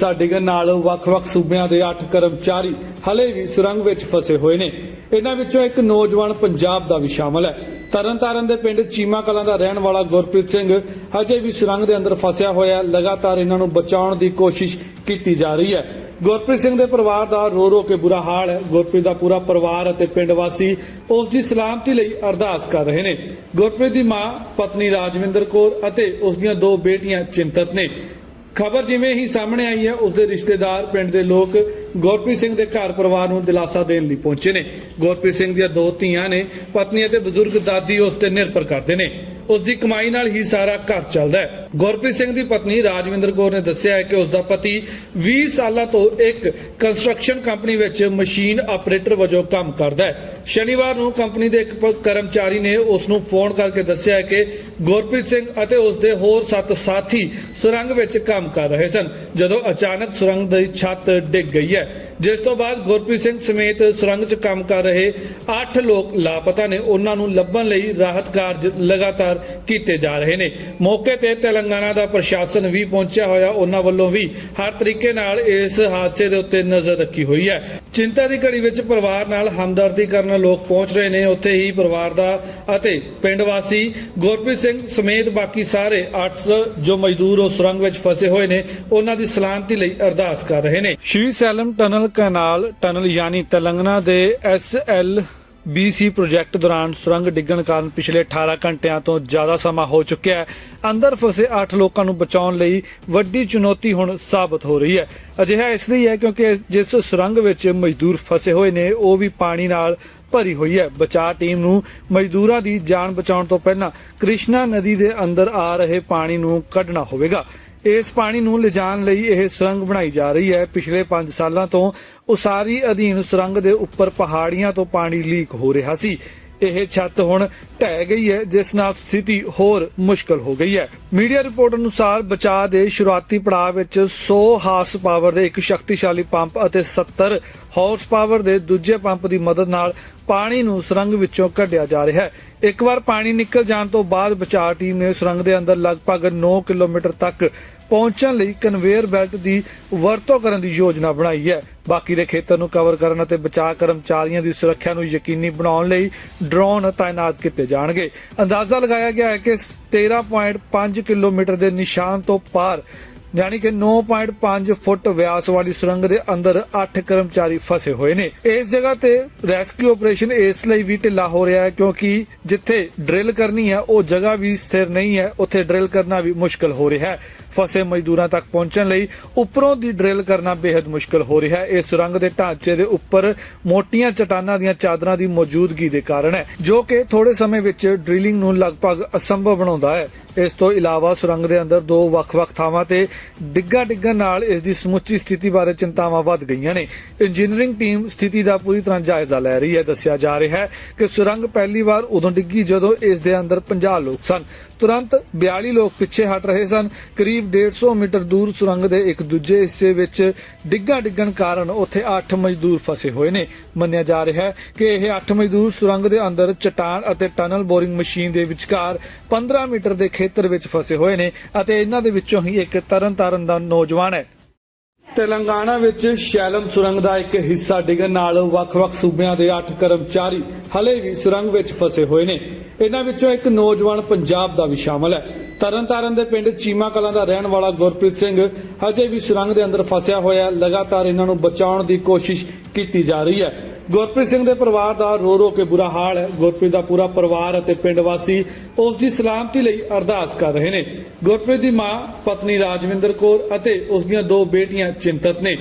ਸਾਡੀਗਨ ਨਾਲ ਵੱਖ-ਵੱਖ ਸੂਬਿਆਂ ਦੇ 8 ਕਰਮਚਾਰੀ ਹਲੇ ਵੀ ਸੁਰੰਗ ਵਿੱਚ ਫਸੇ ਹੋਏ ਨੇ। ਇਹਨਾਂ ਵਿੱਚੋਂ ਇੱਕ ਨੌਜਵਾਨ ਪੰਜਾਬ ਦਾ ਵੀ ਸ਼ਾਮਲ ਹੈ। ਤਰਨਤਾਰਨ ਦੇ ਪਿੰਡ ਚੀਮਾ ਕਲਾਂ ਦਾ ਰਹਿਣ ਵਾਲਾ ਗੁਰਪ੍ਰੀਤ ਸਿੰਘ ਹਜੇ ਵੀ ਸੁਰੰਗ ਦੇ ਅੰਦਰ ਫਸਿਆ ਹੋਇਆ ਲਗਾਤਾਰ ਇਹਨਾਂ ਨੂੰ ਬਚਾਉਣ ਦੀ ਕੋਸ਼ਿਸ਼ ਕੀਤੀ ਜਾ ਰਹੀ ਹੈ। ਗੁਰਪ੍ਰੀਤ ਸਿੰਘ ਦੇ ਪਰਿਵਾਰ ਦਾ ਰੋ ਰੋ ਕੇ ਬੁਰਾ ਹਾਲ ਹੈ। ਗੁਰਪ੍ਰੀਤ ਦਾ ਪੂਰਾ ਪਰਿਵਾਰ ਅਤੇ ਪਿੰਡ ਵਾਸੀ ਉਸ ਦੀ ਸਲਾਮਤੀ ਲਈ ਅਰਦਾਸ ਕਰ ਰਹੇ ਨੇ। ਗੁਰਪ੍ਰੀਤ ਦੀ ਮਾਂ, ਪਤਨੀ ਰਾਜਵਿੰਦਰ ਕੌਰ ਅਤੇ ਉਸ ਦੀਆਂ ਦੋ ਬੇਟੀਆਂ ਚਿੰਤਤ ਨੇ। ਖਬਰ ਜਿਵੇਂ ਹੀ ਸਾਹਮਣੇ ਆਈ ਹੈ ਉਸ ਦੇ ਰਿਸ਼ਤੇਦਾਰ, ਪਿੰਡ ਦੇ ਲੋਕ ਗੁਰਪ੍ਰੀਤ ਸਿੰਘ ਦੇ ਘਰ ਪਰਿਵਾਰ ਨੂੰ ਦਿਲਾਸਾ ਦੇਣ ਲਈ ਪਹੁੰਚੇ ਨੇ। ਗੁਰਪ੍ਰੀਤ ਸਿੰਘ ਦੀਆਂ ਦੋ ਧੀਆਂ ਨੇ, ਪਤਨੀ ਅਤੇ ਬਜ਼ੁਰਗ ਦਾਦੀ ਉਸ ਤੇ ਨਿਰਭਰ ਕਰਦੇ ਨੇ। ਉਸ ਦੀ ਕਮਾਈ ਨਾਲ ਹੀ ਸਾਰਾ ਘਰ ਚੱਲਦਾ ਹੈ। ਗੁਰਪ੍ਰੀਤ ਸਿੰਘ ਦੀ ਪਤਨੀ ਰਾਜਵਿੰਦਰ ਕੌਰ ਨੇ ਦੱਸਿਆ ਹੈ ਕਿ ਉਸ ਦਾ ਪਤੀ 20 ਸਾਲਾਂ ਤੋਂ ਇੱਕ ਕੰਸਟਰਕਸ਼ਨ ਕੰਪਨੀ ਵਿੱਚ ਮਸ਼ੀਨ ਆਪਰੇਟਰ ਵਜੋਂ ਕੰਮ ਕਰਦਾ ਹੈ। ਸ਼ਨੀਵਾਰ ਨੂੰ ਕੰਪਨੀ ਦੇ ਇੱਕ ਕਰਮਚਾਰੀ ਨੇ ਉਸ ਨੂੰ ਫੋਨ ਕਰਕੇ ਦੱਸਿਆ ਹੈ ਕਿ ਗੁਰਪ੍ਰੀਤ ਸਿੰਘ ਅਤੇ ਉਸ ਦੇ ਹੋਰ ਸੱਤ ਸਾਥੀ ਸੁਰੰਗ ਵਿੱਚ ਕੰਮ ਕਰ ਰਹੇ ਸਨ, ਜਦੋਂ ਅਚਾਨਕ ਸੁਰੰਗ ਦੀ ਛੱਤ ਡਿੱਗ ਗਈ ਹੈ। ਜਿਸ ਤੋਂ ਬਾਅਦ ਗੁਰਪ੍ਰੀਤ ਸਿੰਘ ਸਮੇਤ ਸੁਰੰਗ 'ਚ ਕੰਮ ਕਰ ਰਹੇ 8 ਲੋਕ ਲਾਪਤਾ ਨੇ, ਉਹਨਾਂ ਨੂੰ ਲੱਭਣ ਲਈ ਰਾਹਤ ਕਾਰਜ ਲਗਾਤਾਰ ਕੀਤੇ ਜਾ ਰਹੇ ਨੇ। ਮੌਕੇ ਤੇ ਤੇਲੰਗਾਨਾ ਦਾ ਪ੍ਰਸ਼ਾਸਨ ਵੀ ਪਹੁੰਚਿਆ ਹੋਇਆ। ਉਹਨਾਂ ਵੱਲੋਂ ਵੀ ਹਰ ਤਰੀਕੇ ਨਾਲ ਇਸ ਹਾਦਸੇ ਦੇ ਉੱਤੇ ਨਜ਼ਰ ਰੱਖੀ ਹੋਈ ਹੈ। ਚਿੰਤਾ ਦੀ ਘੜੀ ਵਿੱਚ ਪਰਿਵਾਰ ਨਾਲ ਹਮਦਰਦੀ ਕਰਨ ਲੋਕ ਪਹੁੰਚ ਰਹੇ ਨੇ। ਉੱਥੇ ਹੀ ਪਰਿਵਾਰ ਦਾ ਅਤੇ ਪਿੰਡ ਵਾਸੀ ਗੁਰਪ੍ਰੀਤ ਸਿੰਘ ਸਮੇਤ ਬਾਕੀ ਸਾਰੇ 8 ਜੋ ਮਜ਼ਦੂਰ ਉਹ ਸੁਰੰਗ ਵਿੱਚ ਫਸੇ ਹੋਏ ਨੇ, ਉਹਨਾਂ ਦੀ ਸਲਾਮਤੀ ਲਈ ਅਰਦਾਸ ਕਰ ਰਹੇ ਨੇ। ਸ਼੍ਰੀ ਸੈਲਮ ਟਨਲ ਕਨਾਲ ਟਨਲ ਯਾਨੀ ਤੇਲੰਗਾਨਾ ਦੇ ਐਸ BC ਪ੍ਰੋਜੈਕਟ ਦੌਰਾਨ ਸੁਰੰਗ ਡਿੱਗਣ ਕਾਰਨ ਪਿਛਲੇ 18 ਘੰਟਿਆਂ ਤੋਂ ਜ਼ਿਆਦਾ ਸਮਾਂ ਹੋ ਚੁੱਕਿਆ ਹੈ। ਅੰਦਰ ਫਸੇ 8 ਲੋਕਾਂ ਨੂੰ ਬਚਾਉਣ ਲਈ ਵੱਡੀ ਚੁਣੌਤੀ ਹੁਣ ਸਾਬਤ ਹੋ ਰਹੀ ਹੈ। ਅਜਿਹਾ ਇਸ ਲਈ ਹੈ ਕਿਉਂਕਿ ਜਿਸ ਸੁਰੰਗ ਵਿੱਚ ਮਜ਼ਦੂਰ ਫਸੇ ਹੋਏ ਨੇ, ਉਹ ਵੀ ਪਾਣੀ ਨਾਲ ਭਰੀ ਹੋਈ ਹੈ। ਬਚਾਅ ਟੀਮ ਨੂੰ ਮਜ਼ਦੂਰਾਂ ਦੀ ਜਾਨ ਬਚਾਉਣ ਤੋਂ ਪਹਿਲਾਂ ਕ੍ਰਿਸ਼ਨਾ ਨਦੀ ਦੇ ਅੰਦਰ ਆ ਰਹੇ ਪਾਣੀ ਨੂੰ ਕੱਢਣਾ ਹੋਵੇਗਾ। ਇਸ ਪਾਣੀ ਨੂੰ ਲਿਜਾਣ ਲਈ ਇਹ ਸੁਰੰਗ ਬਣਾਈ ਜਾ ਰਹੀ ਹੈ। ਪਿਛਲੇ 5 ਸਾਲਾਂ ਤੋਂ ਉਸਾਰੀ ਅਧੀਨ ਸੁਰੰਗ ਦੇ ਉੱਪਰ ਪਹਾੜੀਆਂ ਤੋਂ ਪਾਣੀ ਲੀਕ ਹੋ ਰਿਹਾ ਸੀ। ਇਹ ਛੱਤ ਹੁਣ ਢਹਿ ਗਈ ਹੈ, ਜਿਸ ਨਾਲ ਸਥਿਤੀ ਹੋਰ ਮੁਸ਼ਕਲ ਹੋ ਗਈ ਹੈ। ਮੀਡੀਆ ਰਿਪੋਰਟ ਅਨੁਸਾਰ ਬਚਾਅ ਦੇ ਸ਼ੁਰੂਆਤੀ ਪੜਾਅ ਵਿੱਚ 100 ਹਾਰਸ ਪਾਵਰ ਦੇ ਇੱਕ ਸ਼ਕਤੀਸ਼ਾਲੀ ਪੰਪ ਅਤੇ 70 ਹਾਰਸ ਪਾਵਰ ਦੇ ਦੂਜੇ ਪੰਪ ਦੀ ਮਦਦ ਨਾਲ ਪਾਣੀ ਨੂੰ ਸੁਰੰਗ ਵਿੱਚੋਂ ਕੱਢਿਆ ਜਾ ਰਿਹਾ ਹੈ। ਇੱਕ ਵਾਰ ਪਾਣੀ ਨਿਕਲ ਜਾਣ ਤੋਂ ਬਾਅਦ ਬਚਾਅ ਟੀਮ ਨੇ ਸੁਰੰਗ ਦੇ ਅੰਦਰ ਲਗਭਗ 9 ਕਿਲੋਮੀਟਰ ਤੱਕ ਪਹੁੰਚਣ ਲਈ ਕਨਵੇਅਰ ਬੈਲਟ ਦੀ ਵਰਤੋਂ ਕਰਨ ਦੀ ਯੋਜਨਾ ਬਣਾਈ ਹੈ। ਬਾਕੀ ਦੇ ਖੇਤਰ ਨੂੰ ਕਵਰ ਕਰਨ ਅਤੇ ਬਚਾਅ ਕਰਮਚਾਰੀਆਂ ਦੀ ਸੁਰੱਖਿਆ ਨੂੰ ਯਕੀਨੀ ਬਣਾਉਣ ਲਈ ਡਰੋਨ ਤਾਇਨਾਤ ਕੀਤੇ ਜਾਣਗੇ। ਅੰਦਾਜ਼ਾ ਲਗਾਇਆ ਗਿਆ ਹੈ ਕਿ 13.5 ਕਿਲੋਮੀਟਰ ਦੇ ਨਿਸ਼ਾਨ ਤੋਂ ਪਾਰ, ਯਾਨੀ ਕਿ 9.5 ਫੁੱਟ ਵਿਆਸ ਵਾਲੀ ਸੁਰੰਗ ਦੇ ਅੰਦਰ 8 ਕਰਮਚਾਰੀ ਫਸੇ ਹੋਏ ਨੇ। ਇਸ ਜਗ੍ਹਾ ਤੇ ਰੈਸਕਿਊ ਆਪਰੇਸ਼ਨ ਇਸ ਲਈ ਵੀ ਢਿੱਲਾ ਹੋ ਰਿਹਾ ਹੈ ਕਿਉਂਕਿ ਜਿੱਥੇ ਡਰਿਲ ਕਰਨੀ ਹੈ, ਉਹ ਜਗ੍ਹਾ ਵੀ ਸਥਿਰ ਨਹੀਂ ਹੈ, ਉੱਥੇ ਡਰਿਲ ਕਰਨਾ ਵੀ ਮੁਸ਼ਕਲ ਹੋ ਰਿਹਾ ਹੈ। ਫਸੇ ਮਜ਼ਦੂਰਾਂ ਤੱਕ ਪਹੁੰਚਣ ਲਈ ਉੱਪਰੋਂ ਦੀ ਡਰਿਲ ਕਰਨਾ ਬੇहद ਮੁਸ਼ਕਲ ਹੋ ਰਿਹਾ ਹੈ। ਇਸ ਸੁਰੰਗ ਦੇ ਢਾਂਚੇ ਦੇ ਉੱਪਰ ਮੋਟੀਆਂ ਚਟਾਨਾਂ ਦੀਆਂ ਚਾਦਰਾਂ ਦੀ ਮੌਜੂਦਗੀ ਦੇ ਕਾਰਨ ਹੈ, ਜੋ ਕਿ ਥੋੜੇ ਸਮੇਂ ਵਿੱਚ ਡ੍ਰਿਲਿੰਗ ਨੂੰ ਲਗਭਗ ਅਸੰਭਵ ਬਣਾਉਂਦਾ ਹੈ। ਇਸ ਤੋਂ ਇਲਾਵਾ ਸੁਰੰਗ ਦੇ ਅੰਦਰ ਦੋ ਵੱਖ-ਵੱਖ ਥਾਵਾਂ ਤੇ ਡਿੱਗਾ ਡਿੱਗਣ ਨਾਲ ਇਸ ਦੀ ਸਮੁੱਚੀ ਸਥਿਤੀ ਬਾਰੇ ਚਿੰਤਾਵਾਂ ਵੱਧ ਗਈਆਂ ਨੇ। ਇੰਜੀਨੀਅਰਿੰਗ ਟੀਮ ਸਥਿਤੀ ਦਾ ਪੂਰੀ ਤਰ੍ਹਾਂ ਜਾਇਜ਼ਾ ਲੈ ਰਹੀ ਹੈ। ਦੱਸਿਆ ਜਾ ਰਿਹਾ ਹੈ ਕਿ ਸੁਰੰਗ ਪਹਿਲੀ ਵਾਰ ਉਦੋਂ ਡਿੱਗੀ ਜਦੋਂ ਇਸ ਦੇ ਅੰਦਰ 50 ਲੋਕ ਸਨ। ਤੁਰੰਤ 42 ਲੋਕ ਪਿੱਛੇ ਹਟ ਰਹੇ ਸਨ। ਕਰੀਬ 150 ਮੀਟਰ ਦੂਰ ਸੁਰੰਗ ਦੇ ਇੱਕ ਦੂਜੇ ਹਿੱਸੇ ਵਿੱਚ ਡਿੱਗਾ ਡਿੱਗਣ ਕਾਰਨ ਉੱਥੇ 8 ਮਜ਼ਦੂਰ ਫਸੇ ਹੋਏ ਨੇ। ਮੰਨਿਆ ਜਾ ਰਿਹਾ ਹੈ ਕਿ ਇਹ 8 ਮਜ਼ਦੂਰ ਸੁਰੰਗ ਦੇ ਅੰਦਰ ਚਟਾਨ ਅਤੇ ਟਨਲ ਬੋਰਿੰਗ ਮਸ਼ੀਨ ਦੇ ਵਿਚਕਾਰ 15 ਮੀਟਰ ਦੇ ਖੇਤਰ ਵਿੱਚ ਫਸੇ ਹੋਏ ਨੇ ਅਤੇ ਇਹਨਾਂ ਦੇ ਵਿੱਚੋਂ ਹੀ ਇੱਕ ਤਰਨਤਾਰਨ ਦਾ ਨੌਜਵਾਨ ਹੈ। ਤੇਲੰਗਾਨਾ ਵਿੱਚ ਸ਼ੈਲਮ ਸੁਰੰਗ ਦਾ ਇੱਕ ਹਿੱਸਾ ਡਿੱਗਣ ਨਾਲ ਵੱਖ-ਵੱਖ ਸੂਬਿਆਂ ਦੇ 8 ਕਰਮਚਾਰੀ ਹਲੇ ਵੀ ਸੁਰੰਗ ਵਿੱਚ ਫਸੇ ਹੋਏ ਨੇ। ਇਹਨਾਂ ਵਿੱਚੋਂ ਇੱਕ ਨੌਜਵਾਨ ਪੰਜਾਬ ਦਾ ਵੀ ਸ਼ਾਮਲ ਹੈ। ਤਰਨਤਾਰਨ ਦੇ ਪਿੰਡ ਚੀਮਾ ਕਲਾਂ ਦਾ ਰਹਿਣ ਵਾਲਾ ਗੁਰਪ੍ਰੀਤ ਸਿੰਘ ਹਜੇ ਵੀ ਸੁਰੰਗ ਦੇ ਅੰਦਰ ਫਸਿਆ ਹੋਇਆ ਹੈ। ਲਗਾਤਾਰ ਇਹਨਾਂ ਨੂੰ ਬਚਾਉਣ ਦੀ ਕੋਸ਼ਿਸ਼ ਕੀਤੀ ਜਾ ਰਹੀ ਹੈ। ਗੁਰਪ੍ਰੀਤ ਸਿੰਘ ਦੇ ਪਰਿਵਾਰ ਦਾ ਰੋ ਰੋ ਕੇ ਬੁਰਾ ਹਾਲ ਹੈ। ਗੁਰਪ੍ਰੀਤ ਦਾ ਪੂਰਾ ਪਰਿਵਾਰ ਅਤੇ ਪਿੰਡ ਵਾਸੀ ਉਸ ਦੀ ਸਲਾਮਤੀ ਲਈ ਅਰਦਾਸ ਕਰ ਰਹੇ ਨੇ। ਗੁਰਪ੍ਰੀਤ ਦੀ ਮਾਂ, ਪਤਨੀ ਰਾਜਵਿੰਦਰ ਕੌਰ ਅਤੇ ਉਸ ਦੀਆਂ ਦੋ ਬੇਟੀਆਂ ਚਿੰਤਤ ਨੇ।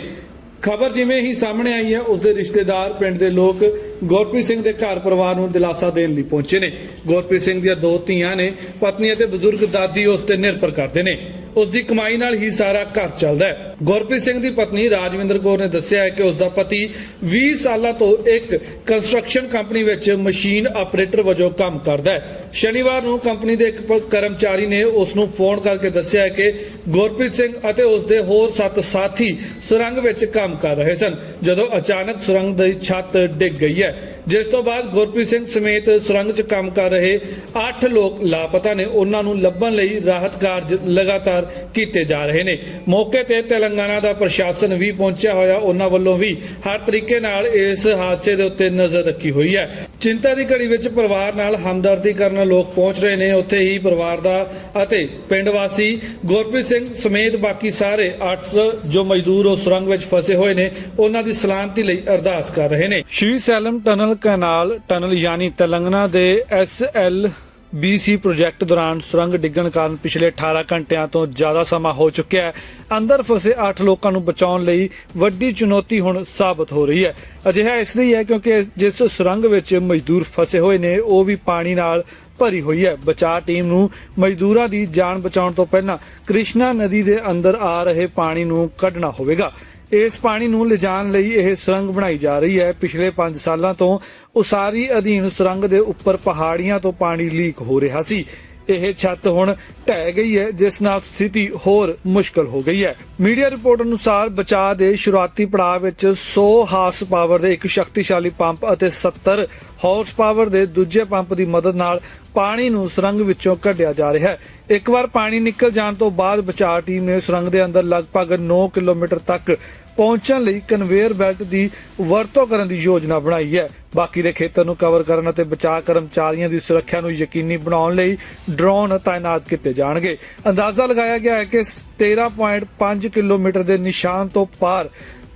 ਖਬਰ ਜਿਵੇਂ ਹੀ ਸਾਹਮਣੇ ਆਈ ਹੈ, ਉਸ ਦੇ ਰਿਸ਼ਤੇਦਾਰ, ਪਿੰਡ ਦੇ ਲੋਕ ਗੁਰਪ੍ਰੀਤ ਸਿੰਘ ਦੇ ਘਰ ਪਰਿਵਾਰ ਨੂੰ ਦਿਲਾਸਾ ਦੇਣ ਲਈ ਪਹੁੰਚੇ ਨੇ। ਗੁਰਪ੍ਰੀਤ ਸਿੰਘ ਦੀਆਂ ਦੋ ਧੀਆਂ ਨੇ, ਪਤਨੀ ਅਤੇ ਬਜ਼ੁਰਗ ਦਾਦੀ ਉਸ ਤੇ ਨਿਰਭਰ ਕਰਦੇ ਨੇ। ਉਸ ਦੀ ਕਮਾਈ ਨਾਲ ਹੀ ਸਾਰਾ ਘਰ ਚੱਲਦਾ ਹੈ। ਗੁਰਪ੍ਰੀਤ ਸਿੰਘ ਦੀ ਪਤਨੀ ਰਾਜਵਿੰਦਰ ਕੌਰ ਨੇ ਦੱਸਿਆ ਹੈ ਕਿ ਉਸ ਦਾ ਪਤੀ 20 ਸਾਲਾਂ ਤੋਂ ਇੱਕ ਕੰਸਟਰਕਸ਼ਨ ਕੰਪਨੀ ਵਿੱਚ ਮਸ਼ੀਨ ਆਪਰੇਟਰ ਵਜੋਂ ਕੰਮ ਕਰਦਾ ਹੈ। ਸ਼ਨੀਵਾਰ ਨੂੰ ਕੰਪਨੀ ਦੇ ਇੱਕ ਕਰਮਚਾਰੀ ਨੇ ਉਸ ਨੂੰ ਫੋਨ ਕਰਕੇ ਦੱਸਿਆ ਹੈ ਕਿ ਗੁਰਪ੍ਰੀਤ ਸਿੰਘ ਅਤੇ ਉਸ ਦੇ ਹੋਰ ਸੱਤ ਸਾਥੀ ਸੁਰੰਗ ਵਿੱਚ ਕੰਮ ਕਰ ਰਹੇ ਸਨ, ਜਦੋਂ ਅਚਾਨਕ ਸੁਰੰਗ ਦੀ ਛੱਤ ਡਿੱਗ ਗਈ ਹੈ। ਜਿਸ ਤੋਂ ਬਾਅਦ ਗੁਰਪ੍ਰੀਤ ਸਿੰਘ ਸਮੇਤ ਸੁਰੰਗ 'ਚ ਕੰਮ ਕਰ ਰਹੇ 8 ਲੋਕ ਲਾਪਤਾ ਨੇ, ਉਹਨਾਂ ਨੂੰ ਲੱਭਣ ਲਈ ਰਾਹਤ ਕਾਰਜ ਲਗਾਤਾਰ ਕੀਤੇ ਜਾ ਰਹੇ ਨੇ। ਮੌਕੇ ਤੇ ਤੇਲੰਗਾਨਾ ਦਾ ਪ੍ਰਸ਼ਾਸਨ ਵੀ ਪਹੁੰਚਿਆ ਹੋਇਆ, ਉਹਨਾਂ ਵੱਲੋਂ ਵੀ ਹਰ ਤਰੀਕੇ ਨਾਲ ਇਸ ਹਾਦਸੇ ਦੇ ਉੱਤੇ ਨਜ਼ਰ ਰੱਖੀ ਹੋਈ ਹੈ। ਚਿੰਤਾ ਦੀ ਘੜੀ ਵਿੱਚ ਪਰਿਵਾਰ ਨਾਲ ਹਮਦਰਦੀ ਕਰਨ ਲੋਕ ਪਹੁੰਚ ਰਹੇ ਨੇ। ਉੱਥੇ ਹੀ ਪਰਿਵਾਰ ਦਾ ਅਤੇ ਪਿੰਡ ਵਾਸੀ ਗੁਰਪ੍ਰੀਤ ਸਿੰਘ ਸਮੇਤ ਬਾਕੀ ਸਾਰੇ 8 ਜੋ ਮਜ਼ਦੂਰ ਉਸ ਸੁਰੰਗ ਵਿੱਚ ਫਸੇ ਹੋਏ ਨੇ, ਉਹਨਾਂ ਦੀ ਸਲਾਮਤੀ ਲਈ ਅਰਦਾਸ ਕਰ ਰਹੇ ਨੇ। Srisailam tunnel canal tunnel ਯਾਨੀ ਤੇਲੰਗਾਨਾ ਦੇ ਐਸ ਐਲ BC ਪ੍ਰੋਜੈਕਟ ਦੌਰਾਨ ਸੁਰੰਗ ਡਿੱਗਣ ਕਾਰਨ ਪਿਛਲੇ 18 ਘੰਟਿਆਂ ਤੋਂ ਜ਼ਿਆਦਾ ਸਮਾਂ ਹੋ ਚੁੱਕਿਆ ਹੈ। ਅੰਦਰ ਫਸੇ 8 ਲੋਕਾਂ ਨੂੰ ਬਚਾਉਣ ਲਈ ਵੱਡੀ ਚੁਣੌਤੀ ਹੁਣ ਸਾਬਤ ਹੋ ਰਹੀ ਹੈ। ਅਜਿਹਾ ਇਸ ਲਈ ਹੈ ਕਿਉਂਕਿ ਜਿਸ ਸੁਰੰਗ ਵਿੱਚ ਮਜ਼ਦੂਰ ਫਸੇ ਹੋਏ ਨੇ, ਉਹ ਵੀ ਪਾਣੀ ਨਾਲ ਭਰੀ ਹੋਈ ਹੈ। ਬਚਾਅ ਟੀਮ ਨੂੰ ਮਜ਼ਦੂਰਾਂ ਦੀ ਜਾਨ ਬਚਾਉਣ ਤੋਂ ਪਹਿਲਾਂ ਕ੍ਰਿਸ਼ਨਾ ਨਦੀ ਦੇ ਅੰਦਰ ਆ ਰਹੇ ਪਾਣੀ ਨੂੰ ਕੱਢਣਾ ਹੋਵੇਗਾ। ਇਸ ਪਾਣੀ ਨੂੰ ਲਿਜਾਣ ਲਈ ਇਹ ਸੁਰੰਗ ਬਣਾਈ ਜਾ ਰਹੀ ਹੈ। ਪਿਛਲੇ 5 ਸਾਲਾਂ ਤੋਂ ਉਸਾਰੀ ਅਧੀਨ ਸੁਰੰਗ ਦੇ ਉੱਪਰ ਪਹਾੜੀਆਂ ਤੋਂ ਪਾਣੀ ਲੀਕ ਹੋ ਰਿਹਾ ਸੀ। ਇਹ ਛੱਤ ਹੁਣ ਢਹਿ ਗਈ ਹੈ, ਜਿਸ ਨਾਲ ਸਥਿਤੀ ਹੋਰ ਮੁਸ਼ਕਲ ਹੋ ਗਈ ਹੈ। ਮੀਡੀਆ ਰਿਪੋਰਟ ਅਨੁਸਾਰ ਬਚਾਅ ਦੇ ਸ਼ੁਰੂਆਤੀ ਪੜਾਅ ਵਿੱਚ 100 ਹਾਰਸ ਪਾਵਰ ਦੇ ਇੱਕ ਸ਼ਕਤੀਸ਼ਾਲੀ ਪੰਪ ਅਤੇ 70 ਹਾਰਸ ਪਾਵਰ ਦੇ ਦੂਜੇ ਪੰਪ ਦੀ ਮਦਦ ਨਾਲ ਪਾਣੀ ਨੂੰ ਸੁਰੰਗ ਵਿੱਚੋਂ ਕੱਢਿਆ ਜਾ ਰਿਹਾ ਹੈ। ਇੱਕ ਵਾਰ ਪਾਣੀ ਨਿਕਲ ਜਾਣ ਤੋਂ ਬਾਅਦ ਬਚਾਅ ਟੀਮ ਨੇ ਸੁਰੰਗ ਦੇ ਅੰਦਰ ਲਗਭਗ 9 ਕਿਲੋਮੀਟਰ ਤੱਕ ਪਹੁੰਚਣ ਲਈ ਕਨਵੇਅਰ ਬੈਲਟ ਦੀ ਵਰਤੋਂ ਕਰਨ ਦੀ ਯੋਜਨਾ ਬਣਾਈ ਹੈ। ਬਾਕੀ ਦੇ ਖੇਤਰ ਨੂੰ ਕਵਰ ਕਰਨ ਅਤੇ ਬਚਾਅ ਕਰਮਚਾਰੀਆਂ ਦੀ ਸੁਰੱਖਿਆ ਨੂੰ ਯਕੀਨੀ ਬਣਾਉਣ ਲਈ ਡਰੋਨ ਤਾਇਨਾਤ ਕੀਤੇ ਜਾਣਗੇ। ਅੰਦਾਜ਼ਾ ਲਗਾਇਆ ਗਿਆ ਹੈ ਕਿ 13.5 ਕਿਲੋਮੀਟਰ ਦੇ ਨਿਸ਼ਾਨ ਤੋਂ ਪਾਰ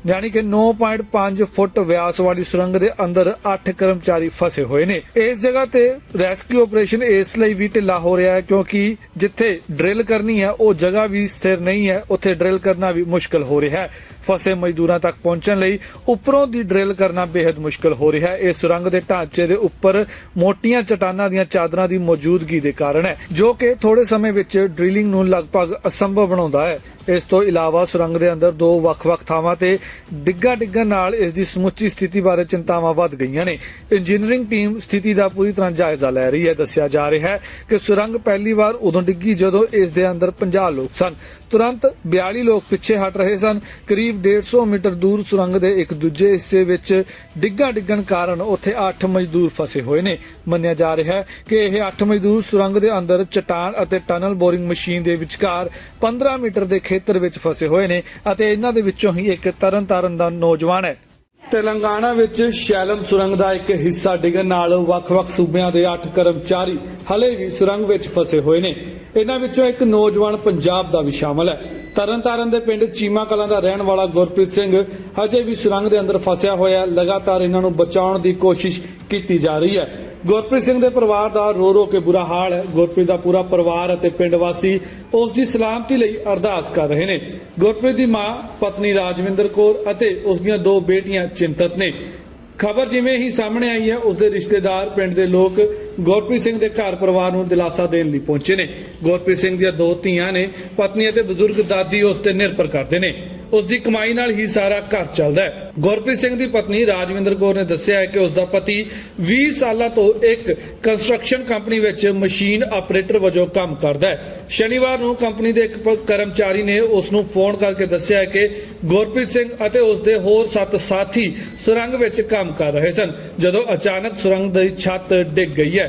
ਯਾਨੀ ਕਿ 9.5 ਫੁੱਟ ਵਿਆਸ ਵਾਲੀ ਸੁਰੰਗ ਦੇ ਅੰਦਰ 8 ਕਰਮਚਾਰੀ ਫਸੇ ਹੋਏ ਨੇ। ਇਸ ਜਗ੍ਹਾ ਤੇ ਰੈਸਕਿਊ ਆਪਰੇਸ਼ਨ ਇਸ ਲਈ ਵੀ ਢਿੱਲਾ ਹੋ ਰਿਹਾ ਹੈ ਕਿਉਂਕਿ ਜਿੱਥੇ ਡਰਿਲ ਕਰਨੀ ਹੈ, ਉਹ ਜਗ੍ਹਾ ਵੀ ਸਥਿਰ ਨਹੀਂ ਹੈ, ਉੱਥੇ ਡਰਿਲ ਕਰਨਾ ਵੀ ਮੁਸ਼ਕਲ ਹੋ ਰਿਹਾ ਹੈ। ਫਸੇ ਮਜ਼ਦੂਰਾਂ ਤੱਕ ਪਹੁੰਚਣ ਲਈ ਉੱਪਰੋਂ ਦੀ ਡਰਿਲ ਕਰਨਾ ਬੇहद ਮੁਸ਼ਕਲ ਹੋ ਰਿਹਾ ਹੈ। ਇਸ ਸੁਰੰਗ ਦੇ ਢਾਂਚੇ ਦੇ ਉੱਪਰ ਮੋਟੀਆਂ ਚਟਾਨਾਂ ਦੀਆਂ ਚਾਦਰਾਂ ਦੀ ਮੌਜੂਦਗੀ ਦੇ ਕਾਰਨ ਹੈ, ਜੋ ਕਿ ਥੋੜੇ ਸਮੇਂ ਵਿੱਚ ਡ੍ਰਿਲਿੰਗ ਨੂੰ ਲਗਭਗ ਅਸੰਭਵ ਬਣਾਉਂਦਾ ਹੈ। ਇਸ ਤੋਂ ਇਲਾਵਾ ਸੁਰੰਗ ਦੇ ਅੰਦਰ ਦੋ ਵੱਖ-ਵੱਖ ਥਾਵਾਂ ਤੇ ਡਿੱਗਾ ਡਿੱਗਣ ਨਾਲ ਇਸ ਦੀ ਸਮੁੱਚੀ ਸਥਿਤੀ ਬਾਰੇ ਚਿੰਤਾਵਾਂ ਵੱਧ ਗਈਆਂ ਨੇ। ਇੰਜੀਨੀਅਰਿੰਗ ਟੀਮ ਸਥਿਤੀ ਦਾ ਪੂਰੀ ਤਰ੍ਹਾਂ ਜਾਇਜ਼ਾ ਲੈ ਰਹੀ ਹੈ। ਦੱਸਿਆ ਜਾ ਰਿਹਾ ਹੈ ਕਿ ਸੁਰੰਗ ਪਹਿਲੀ ਵਾਰ ਉਦੋਂ ਡਿੱਗੀ ਜਦੋਂ ਇਸ ਦੇ ਅੰਦਰ 50 ਲੋਕ ਸਨ। ਤੁਰੰਤ 42 ਲੋਕ ਪਿੱਛੇ ਹਟ ਰਹੇ ਸਨ। ਕਰੀਬ 150 ਮੀਟਰ ਦੂਰ ਸੁਰੰਗ ਦੇ ਇੱਕ ਦੂਜੇ ਹਿੱਸੇ ਵਿੱਚ ਡਿੱਗਾ ਡਿੱਗਣ ਕਾਰਨ ਉੱਥੇ 8 ਮਜ਼ਦੂਰ ਫਸੇ ਹੋਏ ਨੇ। ਮੰਨਿਆ ਜਾ ਰਿਹਾ ਹੈ ਕਿ ਇਹ 8 ਮਜ਼ਦੂਰ ਸੁਰੰਗ ਦੇ ਅੰਦਰ ਚਟਾਨ ਅਤੇ ਟਨਲ ਬੋਰਿੰਗ ਮਸ਼ੀਨ ਦੇ ਵਿਚਕਾਰ 15 ਮੀਟਰ ਦੇ ਖੇਤਰ ਵਿੱਚ ਫਸੇ ਹੋਏ ਨੇ ਅਤੇ ਇਹਨਾਂ ਦੇ ਵਿੱਚੋਂ ਹੀ ਇੱਕ ਤਰਨਤਾਰਨ ਦਾ ਨੌਜਵਾਨ ਹੈ। ਤੇਲੰਗਾਨਾ ਵਿੱਚ ਸ਼ੈਲਮ ਸੁਰੰਗ ਦਾ ਇੱਕ ਹਿੱਸਾ ਡਿੱਗਣ ਨਾਲ ਵੱਖ-ਵੱਖ ਸੂਬਿਆਂ ਦੇ 8 ਕਰਮਚਾਰੀ ਹਲੇ ਵੀ ਸੁਰੰਗ ਵਿੱਚ ਫਸੇ ਹੋਏ ਨੇ। ਇਹਨਾਂ ਵਿੱਚੋਂ ਇੱਕ ਨੌਜਵਾਨ ਪੰਜਾਬ ਦਾ ਵੀ ਸ਼ਾਮਲ ਹੈ। ਤਰਨਤਾਰਨ ਦੇ ਪਿੰਡ ਚੀਮਾ ਕਲਾਂ ਦਾ ਰਹਿਣ ਵਾਲਾ ਗੁਰਪ੍ਰੀਤ ਸਿੰਘ ਹਜੇ ਵੀ ਸੁਰੰਗ ਦੇ ਅੰਦਰ ਫਸਿਆ ਹੋਇਆ ਲਗਾਤਾਰ ਇਹਨਾਂ ਨੂੰ ਬਚਾਉਣ ਦੀ ਕੋਸ਼ਿਸ਼ ਕੀਤੀ ਜਾ ਰਹੀ ਹੈ। ਗੁਰਪ੍ਰੀਤ ਸਿੰਘ ਦੇ ਪਰਿਵਾਰ ਦਾ ਰੋ ਰੋ ਕੇ ਬੁਰਾ ਹਾਲ ਹੈ। ਗੁਰਪ੍ਰੀਤ ਦਾ ਪੂਰਾ ਪਰਿਵਾਰ ਅਤੇ ਪਿੰਡ ਵਾਸੀ ਉਸ ਦੀ ਸਲਾਮਤੀ ਲਈ ਅਰਦਾਸ ਕਰ ਰਹੇ ਨੇ। ਗੁਰਪ੍ਰੀਤ ਦੀ ਮਾਂ, ਪਤਨੀ ਰਾਜਵਿੰਦਰ ਕੌਰ ਅਤੇ ਉਸ ਦੀਆਂ ਦੋ ਬੇਟੀਆਂ ਚਿੰਤਤ ਨੇ। ਖਬਰ ਜਿਵੇਂ ਹੀ ਸਾਹਮਣੇ ਆਈ ਹੈ, ਉਸ ਦੇ ਰਿਸ਼ਤੇਦਾਰ, ਪਿੰਡ ਦੇ ਲੋਕ ਗੁਰਪ੍ਰੀਤ ਸਿੰਘ ਦੇ ਘਰ ਪਰਿਵਾਰ ਨੂੰ ਦਿਲਾਸਾ ਦੇਣ ਲਈ ਪਹੁੰਚੇ ਨੇ। ਗੁਰਪ੍ਰੀਤ ਸਿੰਘ ਦੀਆਂ ਦੋ ਧੀਆਂ ਨੇ, ਪਤਨੀ ਅਤੇ ਬਜ਼ੁਰਗ ਦਾਦੀ ਉਸ ਤੇ ਨਿਰਭਰ ਕਰਦੇ ਨੇ। ਉਸ ਦੀ ਕਮਾਈ ਨਾਲ ਹੀ ਸਾਰਾ ਘਰ ਚੱਲਦਾ ਹੈ। ਗੁਰਪ੍ਰੀਤ ਸਿੰਘ ਦੀ ਪਤਨੀ ਰਾਜਵਿੰਦਰ ਕੌਰ ਨੇ ਦੱਸਿਆ ਹੈ ਕਿ ਉਸ ਦਾ ਪਤੀ 20 ਸਾਲਾਂ ਤੋਂ ਇੱਕ ਕੰਸਟਰਕਸ਼ਨ ਕੰਪਨੀ ਵਿੱਚ ਮਸ਼ੀਨ ਆਪਰੇਟਰ ਵਜੋਂ ਕੰਮ ਕਰਦਾ ਹੈ। ਸ਼ਨੀਵਾਰ ਨੂੰ ਕੰਪਨੀ ਦੇ ਇੱਕ ਕਰਮਚਾਰੀ ਨੇ ਉਸ ਨੂੰ ਫੋਨ ਕਰਕੇ ਦੱਸਿਆ ਕਿ ਗੁਰਪ੍ਰੀਤ ਸਿੰਘ ਅਤੇ ਉਸ ਦੇ ਹੋਰ ਸੱਤ ਸਾਥੀ ਸੁਰੰਗ ਵਿੱਚ ਕੰਮ ਕਰ ਰਹੇ ਸਨ, ਜਦੋਂ ਅਚਾਨਕ ਸੁਰੰਗ ਦੀ ਛੱਤ ਡਿੱਗ ਗਈ ਹੈ।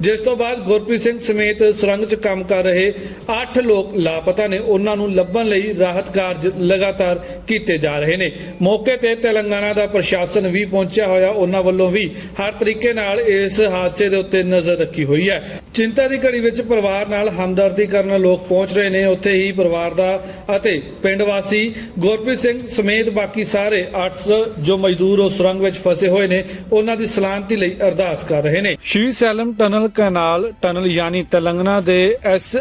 ਜਿਸ ਤੋਂ ਬਾਅਦ ਗੁਰਪ੍ਰੀਤ ਸਿੰਘ ਸਮੇਤ ਸੁਰੰਗ 'ਚ ਕੰਮ ਕਰ ਰਹੇ 8 ਲੋਕ ਲਾਪਤਾ ਨੇ, ਉਹਨਾਂ ਨੂੰ ਲੱਭਣ ਲਈ ਰਾਹਤ ਕਾਰਜ ਲਗਾਤਾਰ ਕੀਤੇ ਜਾ ਰਹੇ ਨੇ। ਮੌਕੇ ਤੇ ਤੇਲੰਗਾਨਾ ਦਾ ਪ੍ਰਸ਼ਾਸਨ ਵੀ ਪਹੁੰਚਿਆ ਹੋਇਆ। ਉਹਨਾਂ ਵੱਲੋਂ ਵੀ ਹਰ ਤਰੀਕੇ ਨਾਲ ਇਸ ਹਾਦਸੇ ਦੇ ਉੱਤੇ ਨਜ਼ਰ ਰੱਖੀ ਹੋਈ ਹੈ। ਚਿੰਤਾ ਦੀ ਘੜੀ ਵਿੱਚ ਪਰਿਵਾਰ ਨਾਲ ਹਮਦਰਦੀ ਕਰਨ ਲੋਕ ਪਹੁੰਚ ਰਹੇ ਨੇ। ਉੱਥੇ ਹੀ ਪਰਿਵਾਰ ਦਾ ਅਤੇ ਪਿੰਡ ਵਾਸੀ ਗੁਰਪ੍ਰੀਤ ਸਿੰਘ ਸਮੇਤ ਬਾਕੀ ਸਾਰੇ 8 ਜੋ ਮਜ਼ਦੂਰ ਉਸ ਸੁਰੰਗ ਵਿੱਚ ਫਸੇ ਹੋਏ ਨੇ, ਉਹਨਾਂ ਦੀ ਸਲਾਮਤੀ ਲਈ ਅਰਦਾਸ ਕਰ ਰਹੇ ਨੇ। Srisailam tunnel canal tunnel ਯਾਨੀ ਤੇਲੰਗਾਨਾ ਦੇ ਐਸ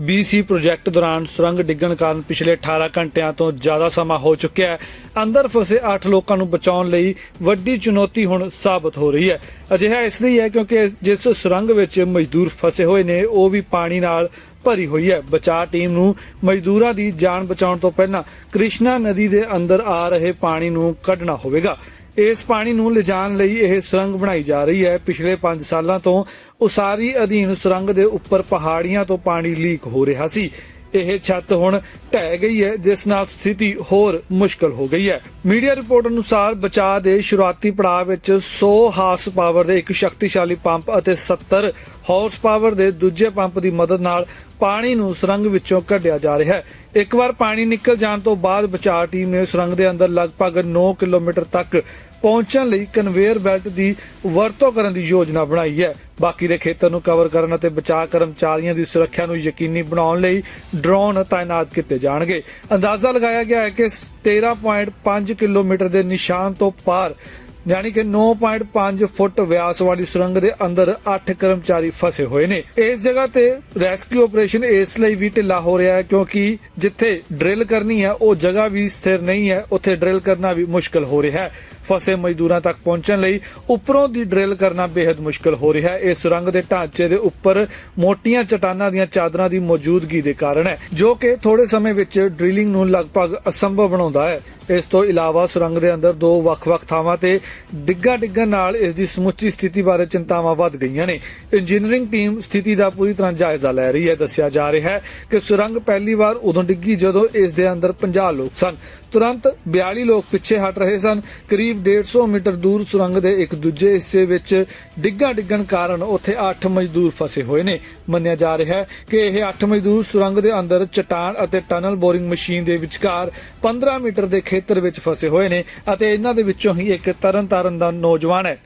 BC ਪ੍ਰੋਜੈਕਟ ਦੌਰਾਨ ਸੁਰੰਗ ਡਿੱਗਣ ਕਾਰਨ ਪਿਛਲੇ 18 ਘੰਟਿਆਂ ਤੋਂ ਜ਼ਿਆਦਾ ਸਮਾਂ ਹੋ ਚੁੱਕਿਆ ਹੈ। ਅੰਦਰ ਫਸੇ 8 ਲੋਕਾਂ ਨੂੰ ਬਚਾਉਣ ਲਈ ਵੱਡੀ ਚੁਣੌਤੀ ਹੁਣ ਸਾਬਤ ਹੋ ਰਹੀ ਹੈ। ਅਜਿਹਾ ਇਸ ਲਈ ਹੈ ਕਿਉਂਕਿ ਜਿਸ ਸੁਰੰਗ ਵਿੱਚ ਮਜ਼ਦੂਰ ਫਸੇ ਹੋਏ ਨੇ, ਉਹ ਵੀ ਪਾਣੀ ਨਾਲ ਭਰੀ ਹੋਈ ਹੈ। ਬਚਾਅ ਟੀਮ ਨੂੰ ਮਜ਼ਦੂਰਾਂ ਦੀ ਜਾਨ ਬਚਾਉਣ ਤੋਂ ਪਹਿਲਾਂ ਕ੍ਰਿਸ਼ਨਾ ਨਦੀ ਦੇ ਅੰਦਰ ਆ ਰਹੇ ਪਾਣੀ ਨੂੰ ਕੱਢਣਾ ਹੋਵੇਗਾ। ਇਸ ਪਾਣੀ ਨੂੰ ਲਿਜਾਣ ਲਈ ਇਹ ਸੁਰੰਗ ਬਣਾਈ ਜਾ ਰਹੀ ਹੈ। ਪਿਛਲੇ 5 ਸਾਲਾਂ ਤੋਂ ਉਸਾਰੀ ਅਧੀਨ ਸੁਰੰਗ ਦੇ ਉੱਪਰ ਪਹਾੜੀਆਂ ਤੋਂ ਪਾਣੀ ਲੀਕ ਹੋ ਰਿਹਾ ਸੀ। ਇਹ ਛੱਤ ਹੁਣ ਢਹਿ ਗਈ ਹੈ, ਜਿਸ ਨਾਲ ਸਥਿਤੀ ਹੋਰ ਮੁਸ਼ਕਲ ਹੋ ਗਈ ਹੈ। ਮੀਡੀਆ ਰਿਪੋਰਟ ਅਨੁਸਾਰ ਬਚਾਅ ਦੇ ਸ਼ੁਰੂਆਤੀ ਪੜਾਅ ਵਿੱਚ 100 ਹਾਰਸ ਪਾਵਰ ਦੇ ਇੱਕ ਸ਼ਕਤੀਸ਼ਾਲੀ ਪੰਪ ਅਤੇ 70 ਹਾਰਸ ਪਾਵਰ ਦੇ ਦੂਜੇ ਪੰਪ ਦੀ ਮਦਦ ਨਾਲ ਪਾਣੀ ਨੂੰ ਸੁਰੰਗ ਵਿੱਚੋਂ ਕੱਢਿਆ ਜਾ ਰਿਹਾ ਹੈ। ਇੱਕ ਵਾਰ ਪਾਣੀ ਨਿਕਲ ਜਾਣ ਤੋਂ ਬਾਅਦ ਬਚਾਅ ਟੀਮ ਨੇ ਸੁਰੰਗ ਦੇ ਅੰਦਰ ਲਗਭਗ 9 ਕਿਲੋਮੀਟਰ ਤੱਕ ਪਹੁੰਚਣ ਲਈ ਕਨਵੇਅਰ ਬੈਲਟ ਦੀ ਵਰਤੋਂ ਕਰਨ ਦੀ ਯੋਜਨਾ ਬਣਾਈ ਹੈ। ਬਾਕੀ ਦੇ ਖੇਤਰ ਨੂੰ ਕਵਰ ਕਰਨ ਅਤੇ ਬਚਾਅ ਕਰਮਚਾਰੀਆਂ ਦੀ ਸੁਰੱਖਿਆ ਨੂੰ ਯਕੀਨੀ ਬਣਾਉਣ ਲਈ ਡਰੋਨ ਤਾਇਨਾਤ ਕੀਤੇ ਜਾਣਗੇ। ਅੰਦਾਜ਼ਾ ਲਗਾਇਆ ਗਿਆ ਹੈ ਕਿ 13.5 ਕਿਲੋਮੀਟਰ ਦੇ ਨਿਸ਼ਾਨ ਤੋਂ ਪਾਰ, ਯਾਨੀ ਕਿ 9.5 ਫੁੱਟ ਵਿਆਸ ਵਾਲੀ ਸੁਰੰਗ ਦੇ ਅੰਦਰ 8 ਕਰਮਚਾਰੀ ਫਸੇ ਹੋਏ ਨੇ। ਇਸ ਜਗ੍ਹਾ ਤੇ ਰੈਸਕਿਊ ਆਪਰੇਸ਼ਨ ਇਸ ਲਈ ਵੀ ਢਿੱਲਾ ਹੋ ਰਿਹਾ ਹੈ ਕਿਉਂਕਿ ਜਿੱਥੇ ਡਰਿਲ ਕਰਨੀ ਹੈ, ਉਹ ਜਗ੍ਹਾ ਵੀ ਸਥਿਰ ਨਹੀਂ ਹੈ, ਉੱਥੇ ਡਰਿਲ ਕਰਨਾ ਵੀ ਮੁਸ਼ਕਲ ਹੋ ਰਿਹਾ ਹੈ। ਫਸੇ ਮਜ਼ਦੂਰਾਂ ਤੱਕ ਪਹੁੰਚਣ ਲਈ ਉੱਪਰੋਂ ਦੀ ਡਰਿਲ ਕਰਨਾ ਬੇहद ਮੁਸ਼ਕਲ ਹੋ ਰਿਹਾ ਹੈ। ਇਸ ਸੁਰੰਗ ਦੇ ਢਾਂਚੇ ਦੇ ਉੱਪਰ ਮੋਟੀਆਂ ਚਟਾਨਾਂ ਦੀਆਂ ਚਾਦਰਾਂ ਦੀ ਮੌਜੂਦਗੀ ਦੇ ਕਾਰਨ ਹੈ, ਜੋ ਕਿ ਥੋੜੇ ਸਮੇਂ ਵਿੱਚ ਡ੍ਰਿਲਿੰਗ ਨੂੰ ਲਗਭਗ ਅਸੰਭਵ ਬਣਾਉਂਦਾ ਹੈ। ਇਸ ਤੋਂ ਇਲਾਵਾ ਸੁਰੰਗ ਦੇ ਅੰਦਰ ਦੋ ਵੱਖ-ਵੱਖ ਥਾਵਾਂ ਤੇ ਡਿੱਗਾ ਡਿੱਗਣ ਨਾਲ ਇਸ ਦੀ ਸਮੁੱਚੀ ਸਥਿਤੀ ਬਾਰੇ ਚਿੰਤਾਵਾਂ ਵੱਧ ਗਈਆਂ ਨੇ। ਇੰਜੀਨੀਅਰਿੰਗ ਟੀਮ ਸਥਿਤੀ ਦਾ ਪੂਰੀ ਤਰ੍ਹਾਂ ਜਾਇਜ਼ਾ ਲੈ ਰਹੀ ਹੈ। ਦੱਸਿਆ ਜਾ ਰਿਹਾ ਹੈ ਕਿ ਸੁਰੰਗ ਪਹਿਲੀ ਵਾਰ ਉਦੋਂ ਡਿੱਗੀ ਜਦੋਂ ਇਸ ਦੇ ਅੰਦਰ 50 ਲੋਕ ਸਨ। ਤੁਰੰਤ 42 ਲੋਕ ਪਿੱਛੇ ਹਟ ਰਹੇ ਸਨ। ਕਰੀਬ 150 ਮੀਟਰ ਦੂਰ ਸੁਰੰਗ ਦੇ ਇੱਕ ਦੂਜੇ ਹਿੱਸੇ ਵਿੱਚ ਡਿੱਗਾ ਡਿੱਗਣ ਕਾਰਨ ਉੱਥੇ 8 ਮਜ਼ਦੂਰ ਫਸੇ ਹੋਏ ਨੇ। ਮੰਨਿਆ ਜਾ ਰਿਹਾ ਹੈ ਕਿ ਇਹ 8 ਮਜ਼ਦੂਰ ਸੁਰੰਗ ਦੇ ਅੰਦਰ ਚਟਾਨ ਅਤੇ ਟਨਲ ਬੋਰਿੰਗ ਮਸ਼ੀਨ ਦੇ ਵਿਚਕਾਰ 15 ਮੀਟਰ ਦੇ ਖੇਤਰ ਵਿੱਚ ਫਸੇ ਹੋਏ ਨੇ ਅਤੇ ਇਹਨਾਂ ਦੇ ਵਿੱਚੋਂ ਹੀ ਇੱਕ ਤਰਨਤਾਰਨ ਦਾ ਨੌਜਵਾਨ ਹੈ।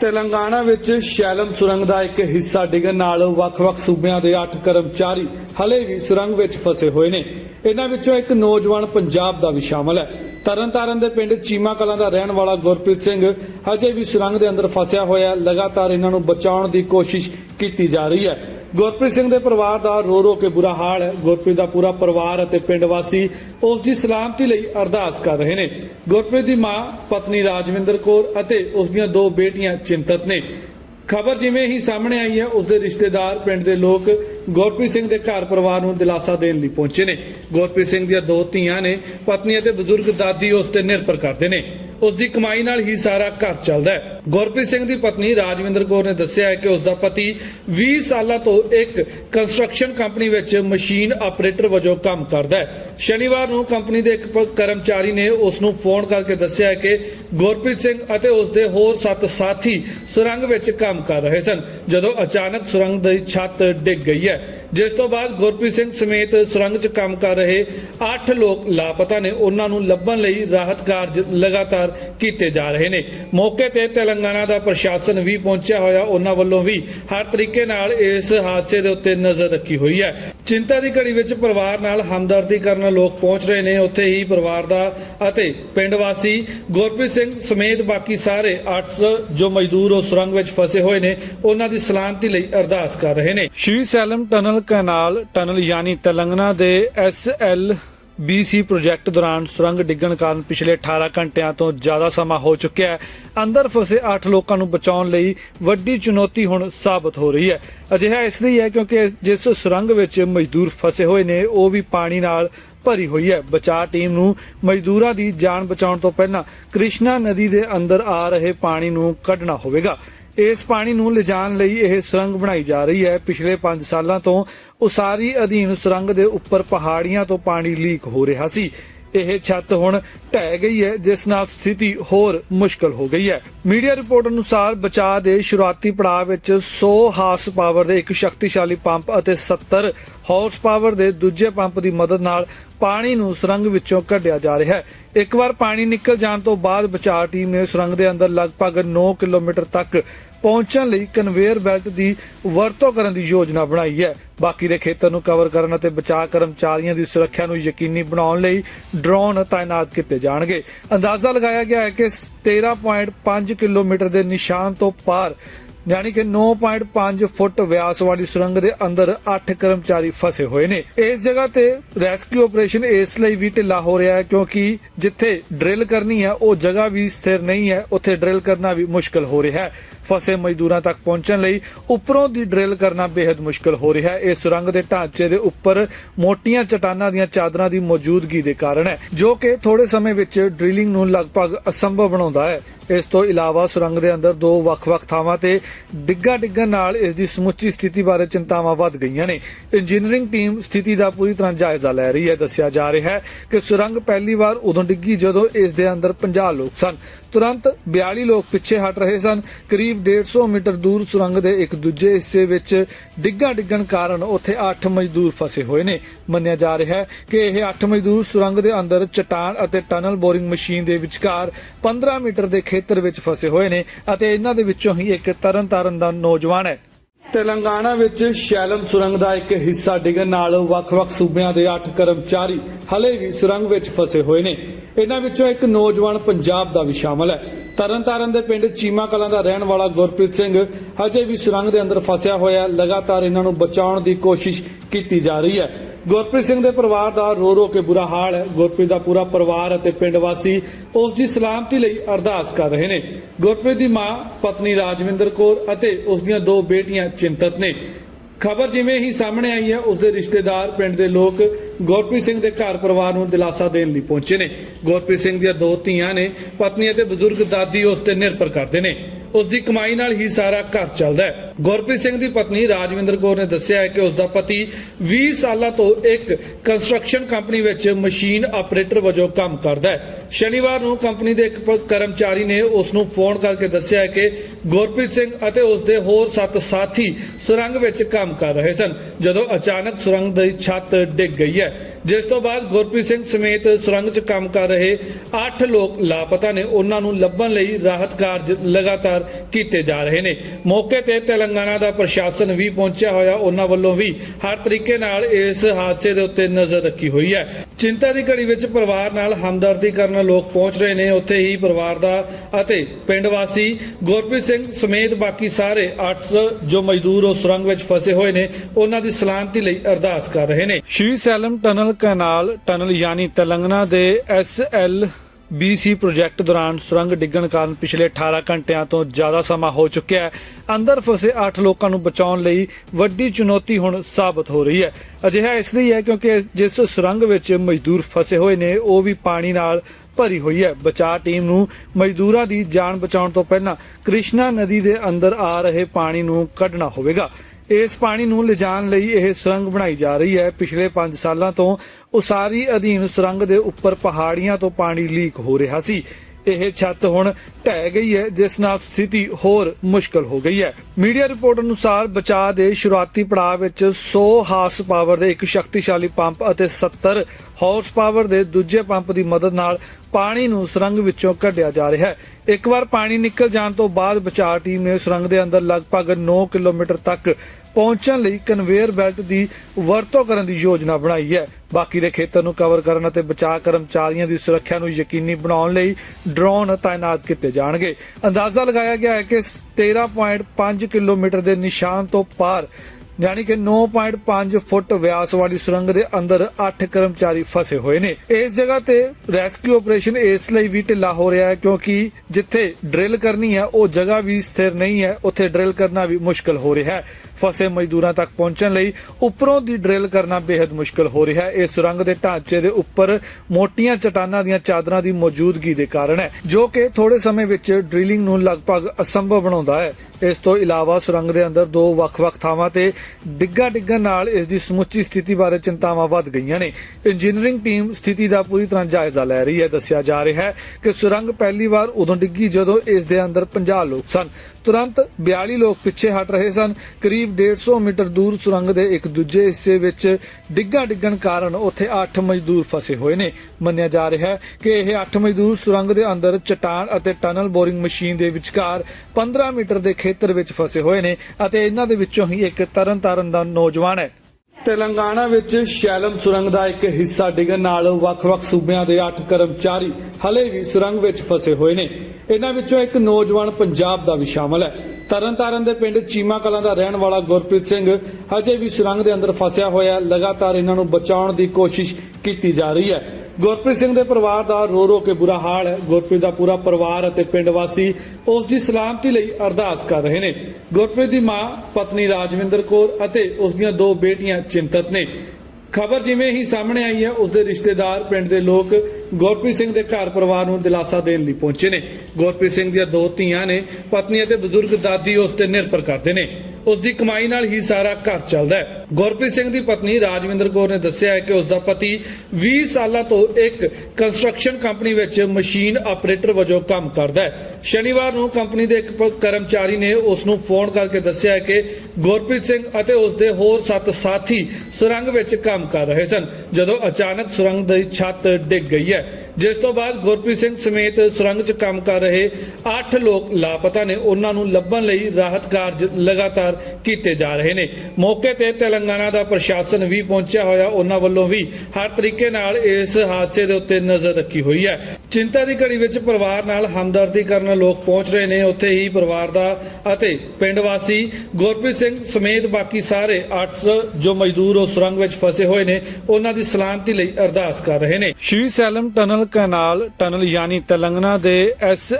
ਤੇਲੰਗਾਨਾ ਵਿੱਚ ਸ਼ੈਲਮ ਸੁਰੰਗ ਦਾ ਇੱਕ ਹਿੱਸਾ ਡਿੱਗਣ ਨਾਲ ਵੱਖ-ਵੱਖ ਸੂਬਿਆਂ ਦੇ 8 ਕਰਮਚਾਰੀ ਹਲੇ ਵੀ ਸੁਰੰਗ ਵਿੱਚ ਫਸੇ ਹੋਏ ਨੇ। ਇਹਨਾਂ ਵਿੱਚੋਂ ਇੱਕ ਨੌਜਵਾਨ ਪੰਜਾਬ ਦਾ ਵੀ ਸ਼ਾਮਲ ਹੈ। ਤਰਨਤਾਰਨ ਦੇ ਪਿੰਡ ਚੀਮਾ ਕਲਾਂ ਦਾ ਰਹਿਣ ਵਾਲਾ ਗੁਰਪ੍ਰੀਤ ਸਿੰਘ ਹਜੇ ਵੀ ਸੁਰੰਗ ਦੇ ਅੰਦਰ ਫਸਿਆ ਹੋਇਆ ਹੈ। ਲਗਾਤਾਰ ਇਹਨਾਂ ਨੂੰ ਬਚਾਉਣ ਦੀ ਕੋਸ਼ਿਸ਼ ਕੀਤੀ ਜਾ ਰਹੀ ਹੈ। ਗੁਰਪ੍ਰੀਤ ਸਿੰਘ ਦੇ ਪਰਿਵਾਰ ਦਾ ਰੋ ਰੋ ਕੇ ਬੁਰਾ ਹਾਲ ਹੈ। ਗੁਰਪ੍ਰੀਤ ਦਾ ਪੂਰਾ ਪਰਿਵਾਰ ਅਤੇ ਪਿੰਡ ਵਾਸੀ ਉਸ ਦੀ ਸਲਾਮਤੀ ਲਈ ਅਰਦਾਸ ਕਰ ਰਹੇ ਨੇ। ਗੁਰਪ੍ਰੀਤ ਦੀ ਮਾਂ, ਪਤਨੀ ਰਾਜਵਿੰਦਰ ਕੌਰ ਅਤੇ ਉਸ ਦੀਆਂ ਦੋ ਬੇਟੀਆਂ ਚਿੰਤਤ ਨੇ। ਖਬਰ ਜਿਵੇਂ ਹੀ ਸਾਹਮਣੇ ਆਈ ਹੈ, ਉਸ ਦੇ ਰਿਸ਼ਤੇਦਾਰ, ਪਿੰਡ ਦੇ ਲੋਕ ਗੁਰਪ੍ਰੀਤ ਸਿੰਘ ਦੇ ਘਰ ਪਰਿਵਾਰ ਨੂੰ ਦਿਲਾਸਾ ਦੇਣ ਲਈ ਪਹੁੰਚੇ ਨੇ। ਗੁਰਪ੍ਰੀਤ ਸਿੰਘ ਦੀਆਂ ਦੋ ਧੀਆਂ ਨੇ, ਪਤਨੀ ਅਤੇ ਬਜ਼ੁਰਗ ਦਾਦੀ ਉਸ ਤੇ ਨਿਰਭਰ ਕਰਦੇ ਨੇ। ਉਸ ਦੀ ਕਮਾਈ ਨਾਲ ਹੀ ਸਾਰਾ ਘਰ ਚੱਲਦਾ ਹੈ। ਗੁਰਪ੍ਰੀਤ ਸਿੰਘ ਦੀ ਪਤਨੀ ਰਾਜਵਿੰਦਰ ਕੌਰ ਨੇ ਦੱਸਿਆ ਹੈ ਕਿ ਉਸ ਦਾ ਪਤੀ 20 ਸਾਲਾਂ ਤੋਂ ਇੱਕ ਕੰਸਟਰਕਸ਼ਨ ਕੰਪਨੀ ਵਿੱਚ ਮਸ਼ੀਨ ਆਪਰੇਟਰ ਵਜੋਂ ਕੰਮ ਕਰਦਾ ਹੈ। ਸ਼ਨੀਵਾਰ ਨੂੰ ਕੰਪਨੀ ਦੇ ਇੱਕ ਕਰਮਚਾਰੀ ਨੇ ਉਸ ਨੂੰ ਫੋਨ ਕਰਕੇ ਦੱਸਿਆ ਹੈ ਕਿ ਗੁਰਪ੍ਰੀਤ ਸਿੰਘ ਅਤੇ ਉਸ ਦੇ ਹੋਰ ਸੱਤ ਸਾਥੀ ਸੁਰੰਗ ਵਿੱਚ ਕੰਮ ਕਰ ਰਹੇ ਸਨ, ਜਦੋਂ ਅਚਾਨਕ ਸੁਰੰਗ ਦੀ ਛੱਤ ਡਿੱਗ ਗਈ ਹੈ। ਜਿਸ ਤੋਂ ਬਾਅਦ ਗੁਰਪ੍ਰੀਤ ਸਿੰਘ ਸਮੇਤ ਸੁਰੰਗ 'ਚ ਕੰਮ ਕਰ ਰਹੇ 8 ਲੋਕ ਲਾਪਤਾ ਨੇ, ਉਹਨਾਂ ਨੂੰ ਲੱਭਣ ਲਈ ਰਾਹਤ ਕਾਰਜ ਲਗਾਤਾਰ ਕੀਤੇ ਜਾ ਰਹੇ ਨੇ। ਮੌਕੇ ਤੇ ਤੇਲੰਗਾਨਾ ਦਾ ਪ੍ਰਸ਼ਾਸਨ ਵੀ ਪਹੁੰਚਿਆ ਹੋਇਆ, ਉਹਨਾਂ ਵੱਲੋਂ ਵੀ ਹਰ ਤਰੀਕੇ ਨਾਲ ਇਸ ਹਾਦਸੇ ਦੇ ਉੱਤੇ ਨਜ਼ਰ ਰੱਖੀ ਹੋਈ ਹੈ। ਚਿੰਤਾ ਦੀ ਘੜੀ ਵਿੱਚ ਪਰਿਵਾਰ ਨਾਲ ਹਮਦਰਦੀ ਕਰਨ ਲੋਕ ਪਹੁੰਚ ਰਹੇ ਨੇ। ਉੱਥੇ ਹੀ ਪਰਿਵਾਰ ਦਾ ਅਤੇ ਪਿੰਡ ਵਾਸੀ ਗੁਰਪ੍ਰੀਤ ਸਿੰਘ ਸਮੇਤ ਬਾਕੀ ਸਾਰੇ 8 ਜੋ ਮਜ਼ਦੂਰ ਉਹ ਸੁਰੰਗ ਵਿੱਚ ਫਸੇ ਹੋਏ ਨੇ, ਉਹਨਾਂ ਦੀ ਸਲਾਮਤੀ ਲਈ ਅਰਦਾਸ ਕਰ ਰਹੇ ਨੇ। ਸ਼੍ਰੀ ਸੈਲਮ ਟਨਲ ਕਨਾਲ ਟਨਲ ਯਾਨੀ ਤੇਲੰਗਾਨਾ ਦੇ ਐਸ BC ਪ੍ਰੋਜੈਕਟ ਦੌਰਾਨ ਸੁਰੰਗ ਡਿੱਗਣ ਕਾਰਨ ਪਿਛਲੇ 18 ਘੰਟਿਆਂ ਤੋਂ ਜ਼ਿਆਦਾ ਸਮਾਂ ਹੋ ਚੁੱਕਿਆ ਹੈ। ਅੰਦਰ ਫਸੇ 8 ਲੋਕਾਂ ਨੂੰ ਬਚਾਉਣ ਲਈ ਵੱਡੀ ਚੁਣੌਤੀ ਹੁਣ ਸਾਬਤ ਹੋ ਰਹੀ ਹੈ। ਅਜਿਹਾ ਇਸ ਲਈ ਹੈ ਕਿਉਂਕਿ ਜਿਸ ਸੁਰੰਗ ਵਿੱਚ ਮਜ਼ਦੂਰ ਫਸੇ ਹੋਏ ਨੇ, ਉਹ ਵੀ ਪਾਣੀ ਨਾਲ ਭਰੀ ਹੋਈ ਹੈ। ਬਚਾਅ ਟੀਮ ਨੂੰ ਮਜ਼ਦੂਰਾਂ ਦੀ ਜਾਨ ਬਚਾਉਣ ਤੋਂ ਪਹਿਲਾਂ ਕ੍ਰਿਸ਼ਨਾ ਨਦੀ ਦੇ ਅੰਦਰ ਆ ਰਹੇ ਪਾਣੀ ਨੂੰ ਕੱਢਣਾ ਹੋਵੇਗਾ। ਇਸ ਪਾਣੀ ਨੂੰ ਲਿਜਾਣ ਲਈ ਇਹ ਸੁਰੰਗ ਬਣਾਈ ਜਾ ਰਹੀ ਹੈ। ਪਿਛਲੇ 5 ਸਾਲਾਂ ਤੋਂ ਉਸਾਰੀ ਅਧੀਨ ਸੁਰੰਗ ਦੇ ਉੱਪਰ ਪਹਾੜੀਆਂ ਤੋਂ ਪਾਣੀ ਲੀਕ ਹੋ ਰਿਹਾ ਸੀ। ਇਹ ਛੱਤ ਹੁਣ ਢਹਿ ਗਈ ਹੈ, ਜਿਸ ਨਾਲ ਸਥਿਤੀ ਹੋਰ ਮੁਸ਼ਕਲ ਹੋ ਗਈ ਹੈ। ਮੀਡੀਆ ਰਿਪੋਰਟ ਅਨੁਸਾਰ ਬਚਾਅ ਦੇ ਸ਼ੁਰੂਆਤੀ ਪੜਾਅ ਵਿੱਚ 100 ਹਾਰਸ ਪਾਵਰ ਦੇ ਇੱਕ ਸ਼ਕਤੀਸ਼ਾਲੀ ਪੰਪ ਅਤੇ 70 ਹਾਰਸ ਪਾਵਰ ਦੇ ਦੂਜੇ ਪੰਪ ਦੀ ਮਦਦ ਨਾਲ ਪਾਣੀ ਨੂੰ ਸੁਰੰਗ ਵਿੱਚੋਂ ਕੱਢਿਆ ਜਾ ਰਿਹਾ ਹੈ। ਇੱਕ ਵਾਰ ਪਾਣੀ ਨਿਕਲ ਜਾਣ ਤੋਂ ਬਾਅਦ ਬਚਾਅ ਟੀਮ ਨੇ ਸੁਰੰਗ ਦੇ ਅੰਦਰ ਲਗਭਗ 9 ਕਿਲੋਮੀਟਰ ਤੱਕ ਪਹੁੰਚਣ ਲਈ ਕਨਵੇਅਰ ਬੈਲਟ ਦੀ ਵਰਤੋਂ ਕਰਨ ਦੀ ਯੋਜਨਾ ਬਣਾਈ ਹੈ। ਬਾਕੀ ਦੇ ਖੇਤਰ ਨੂੰ ਕਵਰ ਕਰਨ ਅਤੇ ਬਚਾਅ ਕਰਮਚਾਰੀਆਂ ਦੀ ਸੁਰੱਖਿਆ ਨੂੰ ਯਕੀਨੀ ਬਣਾਉਣ ਲਈ ਡਰੋਨ ਤਾਇਨਾਤ ਕੀਤੇ ਜਾਣਗੇ। ਅੰਦਾਜ਼ਾ ਲਗਾਇਆ ਗਿਆ ਹੈ ਕਿ 13.5 ਕਿਲੋਮੀਟਰ ਦੇ ਨਿਸ਼ਾਨ ਤੋਂ ਪਾਰ ਯਾਨੀ ਕਿ 9.5 ਫੁੱਟ ਵਿਆਸ ਵਾਲੀ ਸੁਰੰਗ ਦੇ ਅੰਦਰ 8 ਕਰਮਚਾਰੀ ਫਸੇ ਹੋਏ ਨੇ। ਇਸ ਜਗ੍ਹਾ ਤੇ ਰੈਸਕਿਊ ਆਪਰੇਸ਼ਨ ਇਸ ਲਈ ਵੀ ਢਿੱਲਾ ਹੋ ਰਿਹਾ ਹੈ ਕਿਉਂਕਿ ਜਿੱਥੇ ਡਰਿਲ ਕਰਨੀ ਹੈ, ਉਹ ਜਗ੍ਹਾ ਵੀ ਸਥਿਰ ਨਹੀਂ ਹੈ, ਉੱਥੇ ਡਰਿਲ ਕਰਨਾ ਵੀ ਮੁਸ਼ਕਲ ਹੋ ਰਿਹਾ ਹੈ। ਫਸੇ ਮਜ਼ਦੂਰਾਂ ਤੱਕ ਪਹੁੰਚਣ ਲਈ ਉੱਪਰੋਂ ਦੀ ਡਰਿਲ ਕਰਨਾ ਬੇहद ਮੁਸ਼ਕਲ ਹੋ ਰਿਹਾ ਹੈ। ਇਸ ਸੁਰੰਗ ਦੇ ਢਾਂਚੇ ਦੇ ਉੱਪਰ ਮੋਟੀਆਂ ਚਟਾਨਾਂ ਦੀਆਂ ਚਾਦਰਾਂ ਦੀ ਮੌਜੂਦਗੀ ਦੇ ਕਾਰਨ ਹੈ, ਜੋ ਕਿ ਥੋੜੇ ਸਮੇਂ ਵਿੱਚ ਡ੍ਰਿਲਿੰਗ ਨੂੰ ਲਗਭਗ ਅਸੰਭਵ ਬਣਾਉਂਦਾ ਹੈ। ਇਸ ਤੋਂ ਇਲਾਵਾ ਸੁਰੰਗ ਦੇ ਅੰਦਰ ਦੋ ਵੱਖ-ਵੱਖ ਥਾਵਾਂ ਤੇ ਡਿੱਗਾ ਡਿੱਗਣ ਨਾਲ ਇਸ ਦੀ ਸਮੁੱਚੀ ਸਥਿਤੀ ਬਾਰੇ ਚਿੰਤਾਵਾਂ ਵੱਧ ਗਈਆਂ ਨੇ। ਇੰਜੀਨੀਅਰਿੰਗ ਟੀਮ ਸਥਿਤੀ ਦਾ ਪੂਰੀ ਤਰ੍ਹਾਂ ਜਾਇਜ਼ਾ ਲੈ ਰਹੀ ਹੈ। ਦੱਸਿਆ ਜਾ ਰਿਹਾ ਹੈ ਕਿ ਸੁਰੰਗ ਪਹਿਲੀ ਵਾਰ ਉਦੋਂ ਡਿੱਗੀ ਜਦੋਂ ਇਸ ਦੇ ਅੰਦਰ 50 ਲੋਕ ਸਨ। ਤੁਰੰਤ 42 ਲੋਕ ਪਿੱਛੇ ਹਟ ਰਹੇ ਸਨ। ਕਰੀਬ 150 ਮੀਟਰ ਦੂਰ ਸੁਰੰਗ ਦੇ ਇੱਕ ਦੂਜੇ ਹਿੱਸੇ ਵਿੱਚ ਡਿੱਗਾ ਡਿੱਗਣ ਕਾਰਨ ਉੱਥੇ 8 ਮਜ਼ਦੂਰ ਫਸੇ ਹੋਏ ਨੇ। ਮੰਨਿਆ ਜਾ ਰਿਹਾ ਹੈ ਕਿ ਇਹ 8 ਮਜ਼ਦੂਰ ਸੁਰੰਗ ਦੇ ਅੰਦਰ ਚਟਾਨ ਅਤੇ ਟਨਲ ਬੋਰਿੰਗ ਮਸ਼ੀਨ ਦੇ ਵਿਚਕਾਰ 15 ਮੀਟਰ ਦੇ ਖੇਤਰ ਵਿੱਚ ਫਸੇ ਹੋਏ ਨੇ ਅਤੇ ਇਹਨਾਂ ਦੇ ਵਿੱਚੋਂ ਹੀ ਇੱਕ ਤਰਨਤਾਰਨ ਦਾ ਨੌਜਵਾਨ ਹੈ। ਤੇਲੰਗਾਨਾ ਵਿੱਚ ਸ਼ੈਲਮ ਸੁਰੰਗ ਦਾ ਇੱਕ ਹਿੱਸਾ ਡਿੱਗਣ ਨਾਲ ਵੱਖ-ਵੱਖ ਸੂਬਿਆਂ ਦੇ 8 ਕਰਮਚਾਰੀ ਹਲੇ ਵੀ ਸੁਰੰਗ ਵਿੱਚ ਫਸੇ ਹੋਏ ਨੇ। ਇਹਨਾਂ ਵਿੱਚੋਂ ਇੱਕ ਨੌਜਵਾਨ ਪੰਜਾਬ ਦਾ ਵੀ ਸ਼ਾਮਲ ਹੈ। ਤਰਨਤਾਰਨ ਦੇ ਪਿੰਡ ਚੀਮਾ ਕਲਾਂ ਦਾ ਰਹਿਣ ਵਾਲਾ ਗੁਰਪ੍ਰੀਤ ਸਿੰਘ ਅਜੇ ਵੀ ਸੁਰੰਗ ਦੇ ਅੰਦਰ ਫਸਿਆ ਹੋਇਆ ਹੈ। ਲਗਾਤਾਰ ਇਹਨਾਂ ਨੂੰ ਬਚਾਉਣ ਦੀ ਕੋਸ਼ਿਸ਼ ਕੀਤੀ ਜਾ ਰਹੀ ਹੈ। ਗੁਰਪ੍ਰੀਤ ਸਿੰਘ ਦੇ ਪਰਿਵਾਰ ਦਾ ਰੋ ਰੋ ਕੇ ਬੁਰਾ ਹਾਲ ਹੈ। ਗੁਰਪ੍ਰੀਤ ਦਾ ਪੂਰਾ ਪਰਿਵਾਰ ਅਤੇ ਪਿੰਡ ਵਾਸੀ ਉਸ ਦੀ ਸਲਾਮਤੀ ਲਈ ਅਰਦਾਸ ਕਰ ਰਹੇ ਨੇ। ਗੁਰਪ੍ਰੀਤ ਦੀ ਮਾਂ, ਪਤਨੀ ਰਾਜਵਿੰਦਰ ਕੌਰ ਅਤੇ ਉਸ ਦੀਆਂ ਦੋ ਬੇਟੀਆਂ ਚਿੰਤਤ ਨੇ। ਖਬਰ ਜਿਵੇਂ ਹੀ ਸਾਹਮਣੇ ਆਈ ਹੈ ਉਸ ਦੇ ਰਿਸ਼ਤੇਦਾਰ, ਪਿੰਡ ਦੇ ਲੋਕ ਗੁਰਪ੍ਰੀਤ ਸਿੰਘ ਦੇ ਘਰ ਪਰਿਵਾਰ ਨੂੰ ਦਿਲਾਸਾ ਦੇਣ ਲਈ ਪਹੁੰਚੇ ਨੇ। ਗੁਰਪ੍ਰੀਤ ਸਿੰਘ ਦੀਆਂ ਦੋ ਧੀਆਂ ਨੇ, ਪਤਨੀ ਅਤੇ ਬਜ਼ੁਰਗ ਦਾਦੀ ਉਸ ਤੇ ਨਿਰਭਰ ਕਰਦੇ ਨੇ। ਉਸ ਦੀ ਕਮਾਈ ਨਾਲ ਹੀ ਸਾਰਾ ਘਰ ਚੱਲਦਾ ਹੈ। ਗੁਰਪ੍ਰੀਤ ਸਿੰਘ ਦੀ ਪਤਨੀ ਰਾਜਵਿੰਦਰ ਕੌਰ ਨੇ ਦੱਸਿਆ ਹੈ ਕਿ ਉਸ ਦਾ ਪਤੀ 20 ਸਾਲਾਂ ਤੋਂ ਇੱਕ ਕੰਸਟਰਕਸ਼ਨ ਕੰਪਨੀ ਵਿੱਚ ਮਸ਼ੀਨ ਆਪਰੇਟਰ ਵਜੋਂ ਕੰਮ ਕਰਦਾ ਹੈ। ਸ਼ਨੀਵਾਰ ਨੂੰ ਕੰਪਨੀ ਦੇ ਇੱਕ ਕਰਮਚਾਰੀ ਨੇ ਉਸ ਨੂੰ ਫੋਨ ਕਰਕੇ ਦੱਸਿਆ ਹੈ ਕਿ ਗੁਰਪ੍ਰੀਤ ਸਿੰਘ ਅਤੇ ਉਸ ਦੇ ਹੋਰ ਸੱਤ ਸਾਥੀ ਸੁਰੰਗ ਵਿੱਚ ਕੰਮ ਕਰ ਰਹੇ ਸਨ, ਜਦੋਂ ਅਚਾਨਕ ਸੁਰੰਗ ਦੀ ਛੱਤ ਡਿੱਗ ਗਈ ਹੈ। ਜਿਸ ਤੋਂ ਬਾਅਦ ਗੁਰਪ੍ਰੀਤ ਸਿੰਘ ਸਮੇਤ ਸੁਰੰਗ 'ਚ ਕੰਮ ਕਰ ਰਹੇ 8 ਲੋਕ ਲਾਪਤਾ ਨੇ, ਉਹਨਾਂ ਨੂੰ ਲੱਭਣ ਲਈ ਰਾਹਤ ਕਾਰਜ ਲਗਾਤਾਰ ਕੀਤੇ ਜਾ ਰਹੇ ਨੇ। ਮੌਕੇ ਤੇ ਤੇਲੰਗਾਨਾ ਦਾ ਪ੍ਰਸ਼ਾਸਨ ਵੀ ਪਹੁੰਚਿਆ ਹੋਇਆ, ਉਹਨਾਂ ਵੱਲੋਂ ਵੀ ਹਰ ਤਰੀਕੇ ਨਾਲ ਇਸ ਹਾਦਸੇ ਦੇ ਉੱਤੇ ਨਜ਼ਰ ਰੱਖੀ ਹੋਈ ਹੈ। ਚਿੰਤਾ ਦੀ ਘੜੀ ਵਿੱਚ ਪਰਿਵਾਰ ਨਾਲ ਹਮਦਰਦੀ ਕਰਨ ਲੋਕ ਪਹੁੰਚ ਰਹੇ ਨੇ। ਉੱਥੇ ਹੀ ਪਰਿਵਾਰ ਦਾ ਅਤੇ ਪਿੰਡ ਵਾਸੀ ਗੁਰਪ੍ਰੀਤ ਸਿੰਘ ਸਮੇਤ ਬਾਕੀ ਸਾਰੇ 8 ਜੋ ਮਜ਼ਦੂਰ ਉਸ ਸੁਰੰਗ ਵਿੱਚ ਫਸੇ ਹੋਏ ਨੇ, ਉਹਨਾਂ ਦੀ ਸਲਾਮਤੀ ਲਈ ਅਰਦਾਸ ਕਰ ਰਹੇ ਨੇ। ਸ਼੍ਰੀ ਸੈਲਮ ਟਨਲ ਕਨਾਲ ਟਨਲ ਯਾਨੀ ਤੇਲੰਗਾਨਾ ਦੇ ਐਸ ਐਲ BC ਪ੍ਰੋਜੈਕਟ ਦੌਰਾਨ ਸੁਰੰਗ ਡਿੱਗਣ ਕਾਰਨ ਪਿਛਲੇ 18 ਘੰਟਿਆਂ ਤੋਂ ਜ਼ਿਆਦਾ ਸਮਾਂ ਹੋ ਚੁੱਕਿਆ ਹੈ। ਅੰਦਰ ਫਸੇ 8 ਲੋਕਾਂ ਨੂੰ ਬਚਾਉਣ ਲਈ ਵੱਡੀ ਚੁਣੌਤੀ ਹੁਣ ਸਾਬਤ ਹੋ ਰਹੀ ਹੈ। ਅਜਿਹਾ ਇਸ ਲਈ ਹੈ ਕਿਉਂਕਿ ਜਿਸ ਸੁਰੰਗ ਵਿੱਚ ਮਜ਼ਦੂਰ ਫਸੇ ਹੋਏ ਨੇ, ਉਹ ਵੀ ਪਾਣੀ ਨਾਲ ਭਰੀ ਹੋਈ ਹੈ। ਬਚਾਅ ਟੀਮ ਨੂੰ ਮਜ਼ਦੂਰਾਂ ਦੀ ਜਾਨ ਬਚਾਉਣ ਤੋਂ ਪਹਿਲਾਂ ਕ੍ਰਿਸ਼ਨਾ ਨਦੀ ਦੇ ਅੰਦਰ ਆ ਰਹੇ ਪਾਣੀ ਨੂੰ ਕੱਢਣਾ ਹੋਵੇਗਾ। ਇਸ ਪਾਣੀ ਨੂੰ ਲਿਜਾਣ ਲਈ ਇਹ ਸੁਰੰਗ ਬਣਾਈ ਜਾ ਰਹੀ ਹੈ। ਪਿਛਲੇ 5 ਸਾਲਾਂ ਤੋਂ ਉਸਾਰੀ ਅਧੀਨ ਸੁਰੰਗ ਦੇ ਉੱਪਰ ਪਹਾੜੀਆਂ ਤੋਂ ਪਾਣੀ ਲੀਕ ਹੋ ਰਿਹਾ ਸੀ। ਇਹ ਛੱਤ ਹੁਣ ਢਹਿ ਗਈ ਹੈ, ਜਿਸ ਨਾਲ ਸਥਿਤੀ ਹੋਰ ਮੁਸ਼ਕਲ ਹੋ ਗਈ ਹੈ। ਮੀਡੀਆ ਰਿਪੋਰਟ ਅਨੁਸਾਰ ਬਚਾਅ ਦੇ ਸ਼ੁਰੂਆਤੀ ਪੜਾਅ ਵਿੱਚ 100 ਹਾਰਸ ਪਾਵਰ ਦੇ ਇੱਕ ਸ਼ਕਤੀਸ਼ਾਲੀ ਪੰਪ ਅਤੇ 70 ਹਾਰਸ ਪਾਵਰ ਦੇ ਦੂਜੇ ਪੰਪ ਦੀ ਮਦਦ ਨਾਲ ਪਾਣੀ ਨੂੰ ਸੁਰੰਗ ਵਿੱਚੋਂ ਕੱਢਿਆ ਜਾ ਰਿਹਾ ਹੈ। ਇੱਕ ਵਾਰ ਪਾਣੀ ਨਿਕਲ ਜਾਣ ਤੋਂ ਬਾਅਦ ਬਚਾਅ ਟੀਮ ਨੇ ਸੁਰੰਗ ਦੇ ਅੰਦਰ ਲਗਭਗ 9 ਕਿਲੋਮੀਟਰ ਤੱਕ ਪਹੁੰਚਣ ਲਈ ਕਨਵੇਅਰ ਬੈਲਟ ਦੀ ਵਰਤੋਂ ਕਰਨ ਦੀ ਯੋਜਨਾ ਬਣਾਈ ਹੈ। ਬਾਕੀ ਦੇ ਖੇਤਰ ਨੂੰ ਕਵਰ ਕਰਨ ਅਤੇ ਬਚਾਅ ਕਰਮਚਾਰੀਆਂ ਦੀ ਸੁਰੱਖਿਆ ਨੂੰ ਯਕੀਨੀ ਬਣਾਉਣ ਲਈ ਡਰੋਨ ਤਾਇਨਾਤ ਕੀਤੇ ਜਾਣਗੇ। ਅੰਦਾਜ਼ਾ ਲਗਾਇਆ ਗਿਆ ਹੈ ਕਿ 13.5 ਕਿਲੋਮੀਟਰ ਦੇ ਨਿਸ਼ਾਨ ਤੋਂ ਪਾਰ ਯਾਨੀ ਕਿ 9.5 ਫੁੱਟ ਵਿਆਸ ਵਾਲੀ ਸੁਰੰਗ ਦੇ ਅੰਦਰ 8 ਕਰਮਚਾਰੀ ਫਸੇ ਹੋਏ ਨੇ। ਇਸ ਜਗ੍ਹਾ ਤੇ ਰੈਸਕਿਊ ਆਪਰੇਸ਼ਨ ਇਸ ਲਈ ਵੀ ਢਿੱਲਾ ਹੋ ਰਿਹਾ ਹੈ ਕਿਉਂਕਿ ਜਿੱਥੇ ਡਰਿਲ ਕਰਨੀ ਹੈ, ਉਹ ਜਗ੍ਹਾ ਵੀ ਸਥਿਰ ਨਹੀਂ ਹੈ, ਉੱਥੇ ਡਰਿਲ ਕਰਨਾ ਵੀ ਮੁਸ਼ਕਲ ਹੋ ਰਿਹਾ ਹੈ। ਫਸੇ ਮਜ਼ਦੂਰਾਂ ਤੱਕ ਪਹੁੰਚਣ ਲਈ ਉੱਪਰੋਂ ਦੀ ਡਰਿਲ ਕਰਨਾ ਬੇहद ਮੁਸ਼ਕਲ ਹੋ ਰਿਹਾ ਹੈ। ਇਸ ਸੁਰੰਗ ਦੇ ਢਾਂਚੇ ਦੇ ਉੱਪਰ ਮੋਟੀਆਂ ਚਟਾਨਾਂ ਦੀਆਂ ਚਾਦਰਾਂ ਦੀ ਮੌਜੂਦਗੀ ਦੇ ਕਾਰਨ ਹੈ, ਜੋ ਕਿ ਥੋੜੇ ਸਮੇਂ ਵਿੱਚ ਡ੍ਰਿਲਿੰਗ ਨੂੰ ਲਗਭਗ ਅਸੰਭਵ ਬਣਾਉਂਦਾ ਹੈ। ਇਸ ਤੋਂ ਇਲਾਵਾ ਸੁਰੰਗ ਦੇ ਅੰਦਰ ਦੋ ਵੱਖ-ਵੱਖ ਥਾਵਾਂ ਤੇ ਡਿੱਗਾ ਡਿੱਗਣ ਨਾਲ ਇਸ ਦੀ ਸਮੁੱਚੀ ਸਥਿਤੀ ਬਾਰੇ ਚਿੰਤਾਵਾਂ ਵੱਧ ਗਈਆਂ ਨੇ। ਇੰਜੀਨੀਅਰਿੰਗ ਟੀਮ ਸਥਿਤੀ ਦਾ ਪੂਰੀ ਤਰ੍ਹਾਂ ਜਾਇਜ਼ਾ ਲੈ ਰਹੀ ਹੈ। ਦੱਸਿਆ ਜਾ ਰਿਹਾ ਹੈ ਕਿ ਸੁਰੰਗ ਪਹਿਲੀ ਵਾਰ ਉਦੋਂ ਡਿੱਗੀ ਜਦੋਂ ਇਸ ਦੇ ਅੰਦਰ 50 ਲੋਕ ਸਨ। ਤੁਰੰਤ 42 ਲੋਕ ਪਿੱਛੇ ਹਟ ਰਹੇ ਸਨ। ਕਰੀਬ 150 ਮੀਟਰ ਦੂਰ ਸੁਰੰਗ ਦੇ ਇੱਕ ਦੂਜੇ ਹਿੱਸੇ ਵਿੱਚ ਡਿੱਗਾ ਡਿੱਗਣ ਕਾਰਨ ਉੱਥੇ 8 ਮਜ਼ਦੂਰ ਫਸੇ ਹੋਏ ਨੇ। ਮੰਨਿਆ ਜਾ ਰਿਹਾ ਹੈ ਕਿ ਇਹ 8 ਮਜ਼ਦੂਰ ਸੁਰੰਗ ਦੇ ਅੰਦਰ ਚਟਾਨ ਅਤੇ ਟਨਲ ਬੋਰਿੰਗ ਮਸ਼ੀਨ ਦੇ ਵਿਚਕਾਰ 15 ਮੀਟਰ ਦੇ ਖੇਤਰ ਵਿੱਚ ਫਸੇ ਹੋਏ ਨੇ ਅਤੇ ਇਹਨਾਂ ਦੇ ਵਿੱਚੋਂ ਹੀ ਇੱਕ ਤਰਨਤਾਰਨ ਦਾ ਨੌਜਵਾਨ ਹੈ। ਤੇਲੰਗਾਨਾ ਵਿੱਚ ਸ਼ੈਲਮ ਸੁਰੰਗ ਦਾ ਇੱਕ ਹਿੱਸਾ ਡਿੱਗਣ ਨਾਲ ਵੱਖ-ਵੱਖ ਸੂਬਿਆਂ ਦੇ 8 ਕਰਮਚਾਰੀ ਹਲੇ ਵੀ ਸੁਰੰਗ ਵਿੱਚ ਫਸੇ ਹੋਏ ਨੇ। ਇਹਨਾਂ ਵਿੱਚੋਂ ਇੱਕ ਨੌਜਵਾਨ ਪੰਜਾਬ ਦਾ ਵੀ ਸ਼ਾਮਲ ਹੈ। ਤਰਨਤਾਰਨ ਦੇ ਪਿੰਡ ਚੀਮਾ ਕਲਾਂ ਦਾ ਰਹਿਣ ਵਾਲਾ ਗੁਰਪ੍ਰੀਤ ਸਿੰਘ ਅਜੇ ਵੀ ਸੁਰੰਗ ਦੇ ਅੰਦਰ ਫਸਿਆ ਹੋਇਆ ਲਗਾਤਾਰ ਇਹਨਾਂ ਨੂੰ ਬਚਾਉਣ ਦੀ ਕੋਸ਼ਿਸ਼ ਕੀਤੀ ਜਾ ਰਹੀ ਹੈ। ਗੁਰਪ੍ਰੀਤ ਸਿੰਘ ਦੇ ਪਰਿਵਾਰ ਦਾ ਰੋ ਰੋ ਕੇ ਬੁਰਾ ਹਾਲ ਹੈ। ਗੁਰਪ੍ਰੀਤ ਦਾ ਪੂਰਾ ਪਰਿਵਾਰ ਅਤੇ ਪਿੰਡ ਵਾਸੀ ਉਸ ਦੀ ਸਲਾਮਤੀ ਲਈ ਅਰਦਾਸ ਕਰ ਰਹੇ ਨੇ। ਗੁਰਪ੍ਰੀਤ ਦੀ ਮਾਂ, ਪਤਨੀ ਰਾਜਵਿੰਦਰ ਕੌਰ ਅਤੇ ਉਸ ਦੀਆਂ ਦੋ ਬੇਟੀਆਂ ਚਿੰਤਤ ਨੇ। ਖਬਰ ਜਿਵੇਂ ਹੀ ਸਾਹਮਣੇ ਆਈ ਹੈ, ਉਸ ਦੇ ਰਿਸ਼ਤੇਦਾਰ, ਪਿੰਡ ਦੇ ਲੋਕ ਗੁਰਪ੍ਰੀਤ ਸਿੰਘ ਦੇ ਘਰ ਪਰਿਵਾਰ ਨੂੰ ਦਿਲਾਸਾ ਦੇਣ ਲਈ ਪਹੁੰਚੇ ਨੇ। ਗੁਰਪ੍ਰੀਤ ਸਿੰਘ ਦੀਆਂ ਦੋ ਧੀਆਂ ਨੇ, ਪਤਨੀ ਅਤੇ ਬਜ਼ੁਰਗ ਦਾਦੀ ਉਸ ਤੇ ਨਿਰਭਰ ਕਰਦੇ ਨੇ। ਉਸ ਦੀ ਕਮਾਈ ਨਾਲ ਹੀ ਸਾਰਾ ਘਰ ਚੱਲਦਾ ਹੈ। ਗੁਰਪ੍ਰੀਤ ਸਿੰਘ ਦੀ ਪਤਨੀ ਰਾਜਵਿੰਦਰ ਕੌਰ ਨੇ ਦੱਸਿਆ ਹੈ ਕਿ ਉਸ ਦਾ ਪਤੀ 20 ਸਾਲਾਂ ਤੋਂ ਇੱਕ ਕੰਸਟਰਕਸ਼ਨ ਕੰਪਨੀ ਵਿੱਚ ਮਸ਼ੀਨ ਆਪਰੇਟਰ ਵਜੋਂ ਕੰਮ ਕਰਦਾ ਹੈ। ਸ਼ਨੀਵਾਰ ਨੂੰ ਕੰਪਨੀ ਦੇ ਇੱਕ ਕਰਮਚਾਰੀ ਨੇ ਉਸ ਨੂੰ ਫੋਨ ਕਰਕੇ ਦੱਸਿਆ ਹੈ ਕਿ ਗੁਰਪ੍ਰੀਤ ਸਿੰਘ ਅਤੇ ਉਸ ਦੇ ਹੋਰ ਸੱਤ ਸਾਥੀ ਸੁਰੰਗ ਵਿੱਚ ਕੰਮ ਕਰ ਰਹੇ ਸਨ, ਜਦੋਂ ਅਚਾਨਕ ਸੁਰੰਗ ਦੀ ਛੱਤ ਡਿੱਗ ਗਈ ਹੈ। diye ਜਿਸ ਤੋਂ ਬਾਅਦ ਗੁਰਪ੍ਰੀਤ ਸਿੰਘ ਸਮੇਤ ਸੁਰੰਗ 'ਚ ਕੰਮ ਕਰ ਰਹੇ 8 ਲੋਕ ਲਾਪਤਾ ਨੇ, ਉਹਨਾਂ ਨੂੰ ਲੱਭਣ ਲਈ ਰਾਹਤ ਕਾਰਜ ਲਗਾਤਾਰ ਕੀਤੇ ਜਾ ਰਹੇ ਨੇ। ਮੌਕੇ ਤੇ ਤੇਲੰਗਾਨਾ ਦਾ ਪ੍ਰਸ਼ਾਸਨ ਵੀ ਪਹੁੰਚਿਆ ਹੋਇਆ, ਉਹਨਾਂ ਵੱਲੋਂ ਵੀ ਹਰ ਤਰੀਕੇ ਨਾਲ ਇਸ ਹਾਦਸੇ ਦੇ ਉੱਤੇ ਨਜ਼ਰ ਰੱਖੀ ਹੋਈ ਹੈ। ਚਿੰਤਾ ਦੀ ਘੜੀ ਵਿੱਚ ਪਰਿਵਾਰ ਨਾਲ ਹਮਦਰਦੀ ਕਰਨ ਲੋਕ ਪਹੁੰਚ ਰਹੇ ਨੇ। ਉੱਥੇ ਹੀ ਪਰਿਵਾਰ ਦਾ ਅਤੇ ਪਿੰਡ ਵਾਸੀ ਗੁਰਪ੍ਰੀਤ ਸਿੰਘ ਸਮੇਤ ਬਾਕੀ ਸਾਰੇ 8 ਜੋ ਮਜ਼ਦੂਰ ਉਸ ਸੁਰੰਗ ਵਿੱਚ ਫਸੇ ਹੋਏ ਨੇ, ਉਹਨਾਂ ਦੀ ਸਲਾਮਤੀ ਲਈ ਅਰਦਾਸ ਕਰ ਰਹੇ ਨੇ। ਸ਼੍ਰੀ ਸੈਲਮ ਟਨਲ ਕਨਾਲ ਟਨਲ ਯਾਨੀ ਤੇਲੰਗਾਨਾ ਦੇ ਐਸ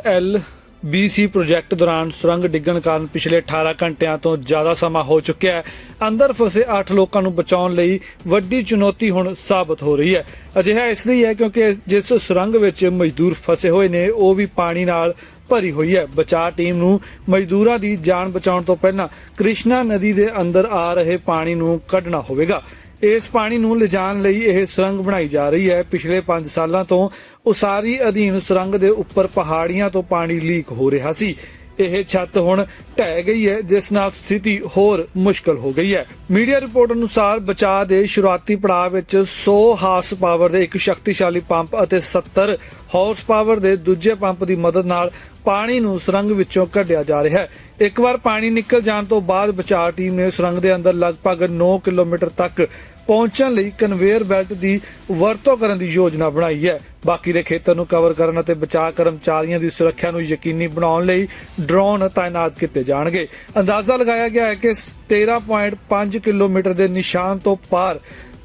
BC ਪ੍ਰੋਜੈਕਟ ਦੌਰਾਨ ਸੁਰੰਗ ਡਿੱਗਣ ਕਾਰਨ ਪਿਛਲੇ 18 ਘੰਟਿਆਂ ਤੋਂ ਜ਼ਿਆਦਾ ਸਮਾਂ ਹੋ ਚੁੱਕਿਆ ਹੈ। ਅੰਦਰ ਫਸੇ 8 ਲੋਕਾਂ ਨੂੰ ਬਚਾਉਣ ਲਈ ਵੱਡੀ ਚੁਣੌਤੀ ਹੁਣ ਸਾਬਤ ਹੋ ਰਹੀ ਹੈ। ਅਜਿਹਾ ਇਸ ਲਈ ਹੈ ਕਿਉਂਕਿ ਜਿਸ ਸੁਰੰਗ ਵਿੱਚ ਮਜ਼ਦੂਰ ਫਸੇ ਹੋਏ ਨੇ, ਉਹ ਵੀ ਪਾਣੀ ਨਾਲ ਭਰੀ ਹੋਈ ਹੈ। ਬਚਾਅ ਟੀਮ ਨੂੰ ਮਜ਼ਦੂਰਾਂ ਦੀ ਜਾਨ ਬਚਾਉਣ ਤੋਂ ਪਹਿਲਾਂ ਕ੍ਰਿਸ਼ਨਾ ਨਦੀ ਦੇ ਅੰਦਰ ਆ ਰਹੇ ਪਾਣੀ ਨੂੰ ਕੱਢਣਾ ਹੋਵੇਗਾ। ਇਸ ਪਾਣੀ ਨੂੰ ਲਿਜਾਣ ਲਈ ਇਹ ਸੁਰੰਗ ਬਣਾਈ ਜਾ ਰਹੀ ਹੈ। ਪਿਛਲੇ 5 ਸਾਲਾਂ ਤੋਂ ਉਸਾਰੀ ਅਧੀਨ ਸੁਰੰਗ ਦੇ ਉੱਪਰ ਪਹਾੜੀਆਂ ਤੋਂ ਪਾਣੀ ਲੀਕ ਹੋ ਰਿਹਾ ਸੀ। ਇਹ ਛੱਤ ਹੁਣ ਢਹਿ ਗਈ ਹੈ, ਜਿਸ ਨਾਲ ਸਥਿਤੀ ਹੋਰ ਮੁਸ਼ਕਲ ਹੋ ਗਈ ਹੈ। ਮੀਡੀਆ ਰਿਪੋਰਟ ਅਨੁਸਾਰ ਬਚਾਅ ਦੇ ਸ਼ੁਰੂਆਤੀ ਪੜਾਅ ਵਿੱਚ 100 ਹਾਰਸ ਪਾਵਰ ਦੇ ਇੱਕ ਸ਼ਕਤੀਸ਼ਾਲੀ ਪੰਪ ਅਤੇ 70 ਹਾਰਸ ਪਾਵਰ ਦੇ ਦੂਜੇ ਪੰਪ ਦੀ ਮਦਦ ਨਾਲ ਪਾਣੀ ਨੂੰ ਸੁਰੰਗ ਵਿੱਚੋਂ ਕੱਢਿਆ ਜਾ ਰਿਹਾ ਹੈ। ਇੱਕ ਵਾਰ ਪਾਣੀ ਨਿਕਲ ਜਾਣ ਤੋਂ ਬਾਅਦ ਬਚਾਅ ਟੀਮ ਨੇ ਸੁਰੰਗ ਦੇ ਅੰਦਰ ਲਗਭਗ 9 ਕਿਲੋਮੀਟਰ ਤੱਕ ਪਹੁੰਚਣ ਲਈ ਕਨਵੇਅਰ ਬੈਲਟ ਦੀ ਵਰਤੋਂ ਕਰਨ ਦੀ ਯੋਜਨਾ ਬਣਾਈ ਹੈ। ਬਾਕੀ ਦੇ ਖੇਤਰ ਨੂੰ ਕਵਰ ਕਰਨ ਅਤੇ ਬਚਾਅ ਕਰਮਚਾਰੀਆਂ ਦੀ ਸੁਰੱਖਿਆ ਨੂੰ ਯਕੀਨੀ ਬਣਾਉਣ ਲਈ ਡਰੋਨ ਤਾਇਨਾਤ ਕੀਤੇ ਜਾਣਗੇ। ਅੰਦਾਜ਼ਾ ਲਗਾਇਆ ਗਿਆ ਹੈ ਕਿ 13.5 ਕਿਲੋਮੀਟਰ ਦੇ ਨਿਸ਼ਾਨ ਤੋਂ ਪਾਰ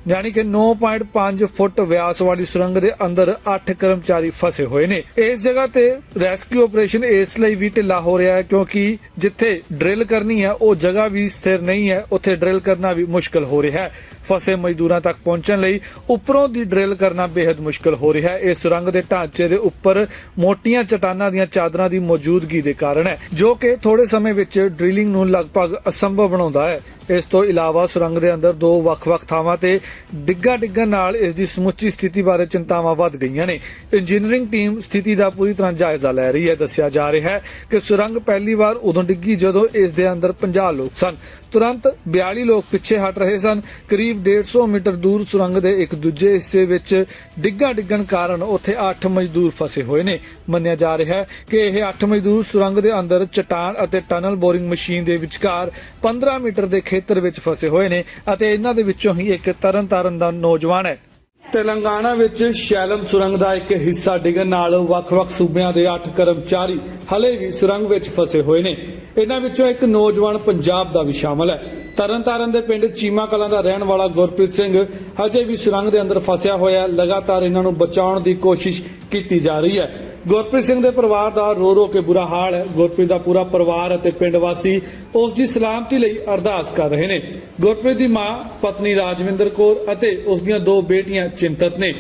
ਯਾਨੀ ਕਿ 9.5 ਫੁੱਟ ਵਿਆਸ ਵਾਲੀ ਸੁਰੰਗ ਦੇ ਅੰਦਰ 8 ਕਰਮਚਾਰੀ ਫਸੇ ਹੋਏ ਨੇ। ਇਸ ਜਗ੍ਹਾ ਤੇ ਰੈਸਕਿਊ ਆਪਰੇਸ਼ਨ ਇਸ ਲਈ ਵੀ ਢਿੱਲਾ ਹੋ ਰਿਹਾ ਹੈ ਕਿਉਂਕਿ ਜਿੱਥੇ ਡਰਿਲ ਕਰਨੀ ਹੈ, ਉਹ ਜਗ੍ਹਾ ਵੀ ਸਥਿਰ ਨਹੀਂ ਹੈ, ਉੱਥੇ ਡਰਿਲ ਕਰਨਾ ਵੀ ਮੁਸ਼ਕਲ ਹੋ ਰਿਹਾ ਹੈ। ਫਸੇ ਮਜ਼ਦੂਰਾਂ ਤੱਕ ਪਹੁੰਚਣ ਲਈ ਉੱਪਰੋਂ ਦੀ ਡਰਿਲ ਕਰਨਾ ਬੇहद ਮੁਸ਼ਕਲ ਹੋ ਰਿਹਾ ਹੈ। ਇਸ ਸੁਰੰਗ ਦੇ ਢਾਂਚੇ ਦੇ ਉੱਪਰ ਮੋਟੀਆਂ ਚਟਾਨਾਂ ਦੀਆਂ ਚਾਦਰਾਂ ਦੀ ਮੌਜੂਦਗੀ ਦੇ ਕਾਰਨ ਹੈ, ਜੋ ਕਿ ਥੋੜੇ ਸਮੇਂ ਵਿੱਚ ਡ੍ਰਿਲਿੰਗ ਨੂੰ ਲਗਭਗ ਅਸੰਭਵ ਬਣਾਉਂਦਾ ਹੈ। ਇਸ ਤੋਂ ਇਲਾਵਾ ਸੁਰੰਗ ਦੇ ਅੰਦਰ ਦੋ ਵੱਖ-ਵੱਖ ਥਾਵਾਂ ਤੇ ਡਿੱਗਾ ਡਿੱਗਣ ਨਾਲ ਇਸ ਦੀ ਸਮੁੱਚੀ ਸਥਿਤੀ ਬਾਰੇ ਚਿੰਤਾਵਾਂ ਵੱਧ ਗਈਆਂ ਨੇ। ਇੰਜੀਨੀਅਰਿੰਗ ਟੀਮ ਸਥਿਤੀ ਦਾ ਪੂਰੀ ਤਰ੍ਹਾਂ ਜਾਇਜ਼ਾ ਲੈ ਰਹੀ ਹੈ। ਦੱਸਿਆ ਜਾ ਰਿਹਾ ਹੈ ਕਿ ਸੁਰੰਗ ਪਹਿਲੀ ਵਾਰ ਉਦੋਂ ਡਿੱਗੀ ਜਦੋਂ ਇਸ ਦੇ ਅੰਦਰ 50 ਲੋਕ ਸਨ। ਤੁਰੰਤ 42 ਲੋਕ ਪਿੱਛੇ ਹਟ ਰਹੇ ਸਨ। ਕਰੀਬ 150 ਮੀਟਰ ਦੂਰ ਸੁਰੰਗ ਦੇ ਇੱਕ ਦੂਜੇ ਹਿੱਸੇ ਵਿੱਚ ਡਿੱਗਾ ਡਿੱਗਣ ਕਾਰਨ ਉੱਥੇ 8 ਮਜ਼ਦੂਰ ਫਸੇ ਹੋਏ ਨੇ। ਮੰਨਿਆ ਜਾ ਰਿਹਾ ਹੈ ਕਿ ਇਹ 8 ਮਜ਼ਦੂਰ ਸੁਰੰਗ ਦੇ ਅੰਦਰ ਚਟਾਨ ਅਤੇ ਟਨਲ ਬੋਰਿੰਗ ਮਸ਼ੀਨ ਦੇ ਵਿਚਕਾਰ 15 ਮੀਟਰ ਦੇ ਖੇਤਰ ਵਿੱਚ ਫਸੇ ਹੋਏ ਨੇ ਅਤੇ ਇਹਨਾਂ ਦੇ ਵਿੱਚੋਂ ਹੀ ਇੱਕ ਤਰਨਤਾਰਨ ਦਾ ਨੌਜਵਾਨ ਹੈ। ਤੇਲੰਗਾਨਾ ਵਿੱਚ ਸ਼ੈਲਮ ਸੁਰੰਗ ਦਾ ਇੱਕ ਹਿੱਸਾ ਡਿੱਗਣ ਨਾਲ ਵੱਖ-ਵੱਖ ਸੂਬਿਆਂ ਦੇ 8 ਕਰਮਚਾਰੀ ਹਲੇ ਵੀ ਸੁਰੰਗ ਵਿੱਚ ਫਸੇ ਹੋਏ ਨੇ। ਇਹਨਾਂ ਵਿੱਚੋਂ ਇੱਕ ਨੌਜਵਾਨ ਪੰਜਾਬ ਦਾ ਵੀ ਸ਼ਾਮਲ ਹੈ। ਤਰਨਤਾਰਨ ਦੇ ਪਿੰਡ ਚੀਮਾ ਕਲਾਂ ਦਾ ਰਹਿਣ ਵਾਲਾ ਗੁਰਪ੍ਰੀਤ ਸਿੰਘ ਹਜੇ ਵੀ ਸੁਰੰਗ ਦੇ ਅੰਦਰ ਫਸਿਆ ਹੋਇਆ ਹੈ। ਲਗਾਤਾਰ ਇਹਨਾਂ ਨੂੰ ਬਚਾਉਣ ਦੀ ਕੋਸ਼ਿਸ਼ ਕੀਤੀ ਜਾ ਰਹੀ ਹੈ। ਗੁਰਪ੍ਰੀਤ ਸਿੰਘ ਦੇ ਪਰਿਵਾਰ ਦਾ ਰੋ ਰੋ ਕੇ ਬੁਰਾ ਹਾਲ ਹੈ। ਗੁਰਪ੍ਰੀਤ ਦਾ ਪੂਰਾ ਪਰਿਵਾਰ ਅਤੇ ਪਿੰਡ ਵਾਸੀ ਉਸ ਦੀ ਸਲਾਮਤੀ ਲਈ ਅਰਦਾਸ ਕਰ ਰਹੇ ਨੇ। ਗੁਰਪ੍ਰੀਤ ਦੀ ਮਾਂ, ਪਤਨੀ ਰਾਜਵਿੰਦਰ ਕੌਰ ਅਤੇ ਉਸ ਦੀਆਂ ਦੋ ਬੇਟੀਆਂ ਚਿੰਤਤ ਨੇ।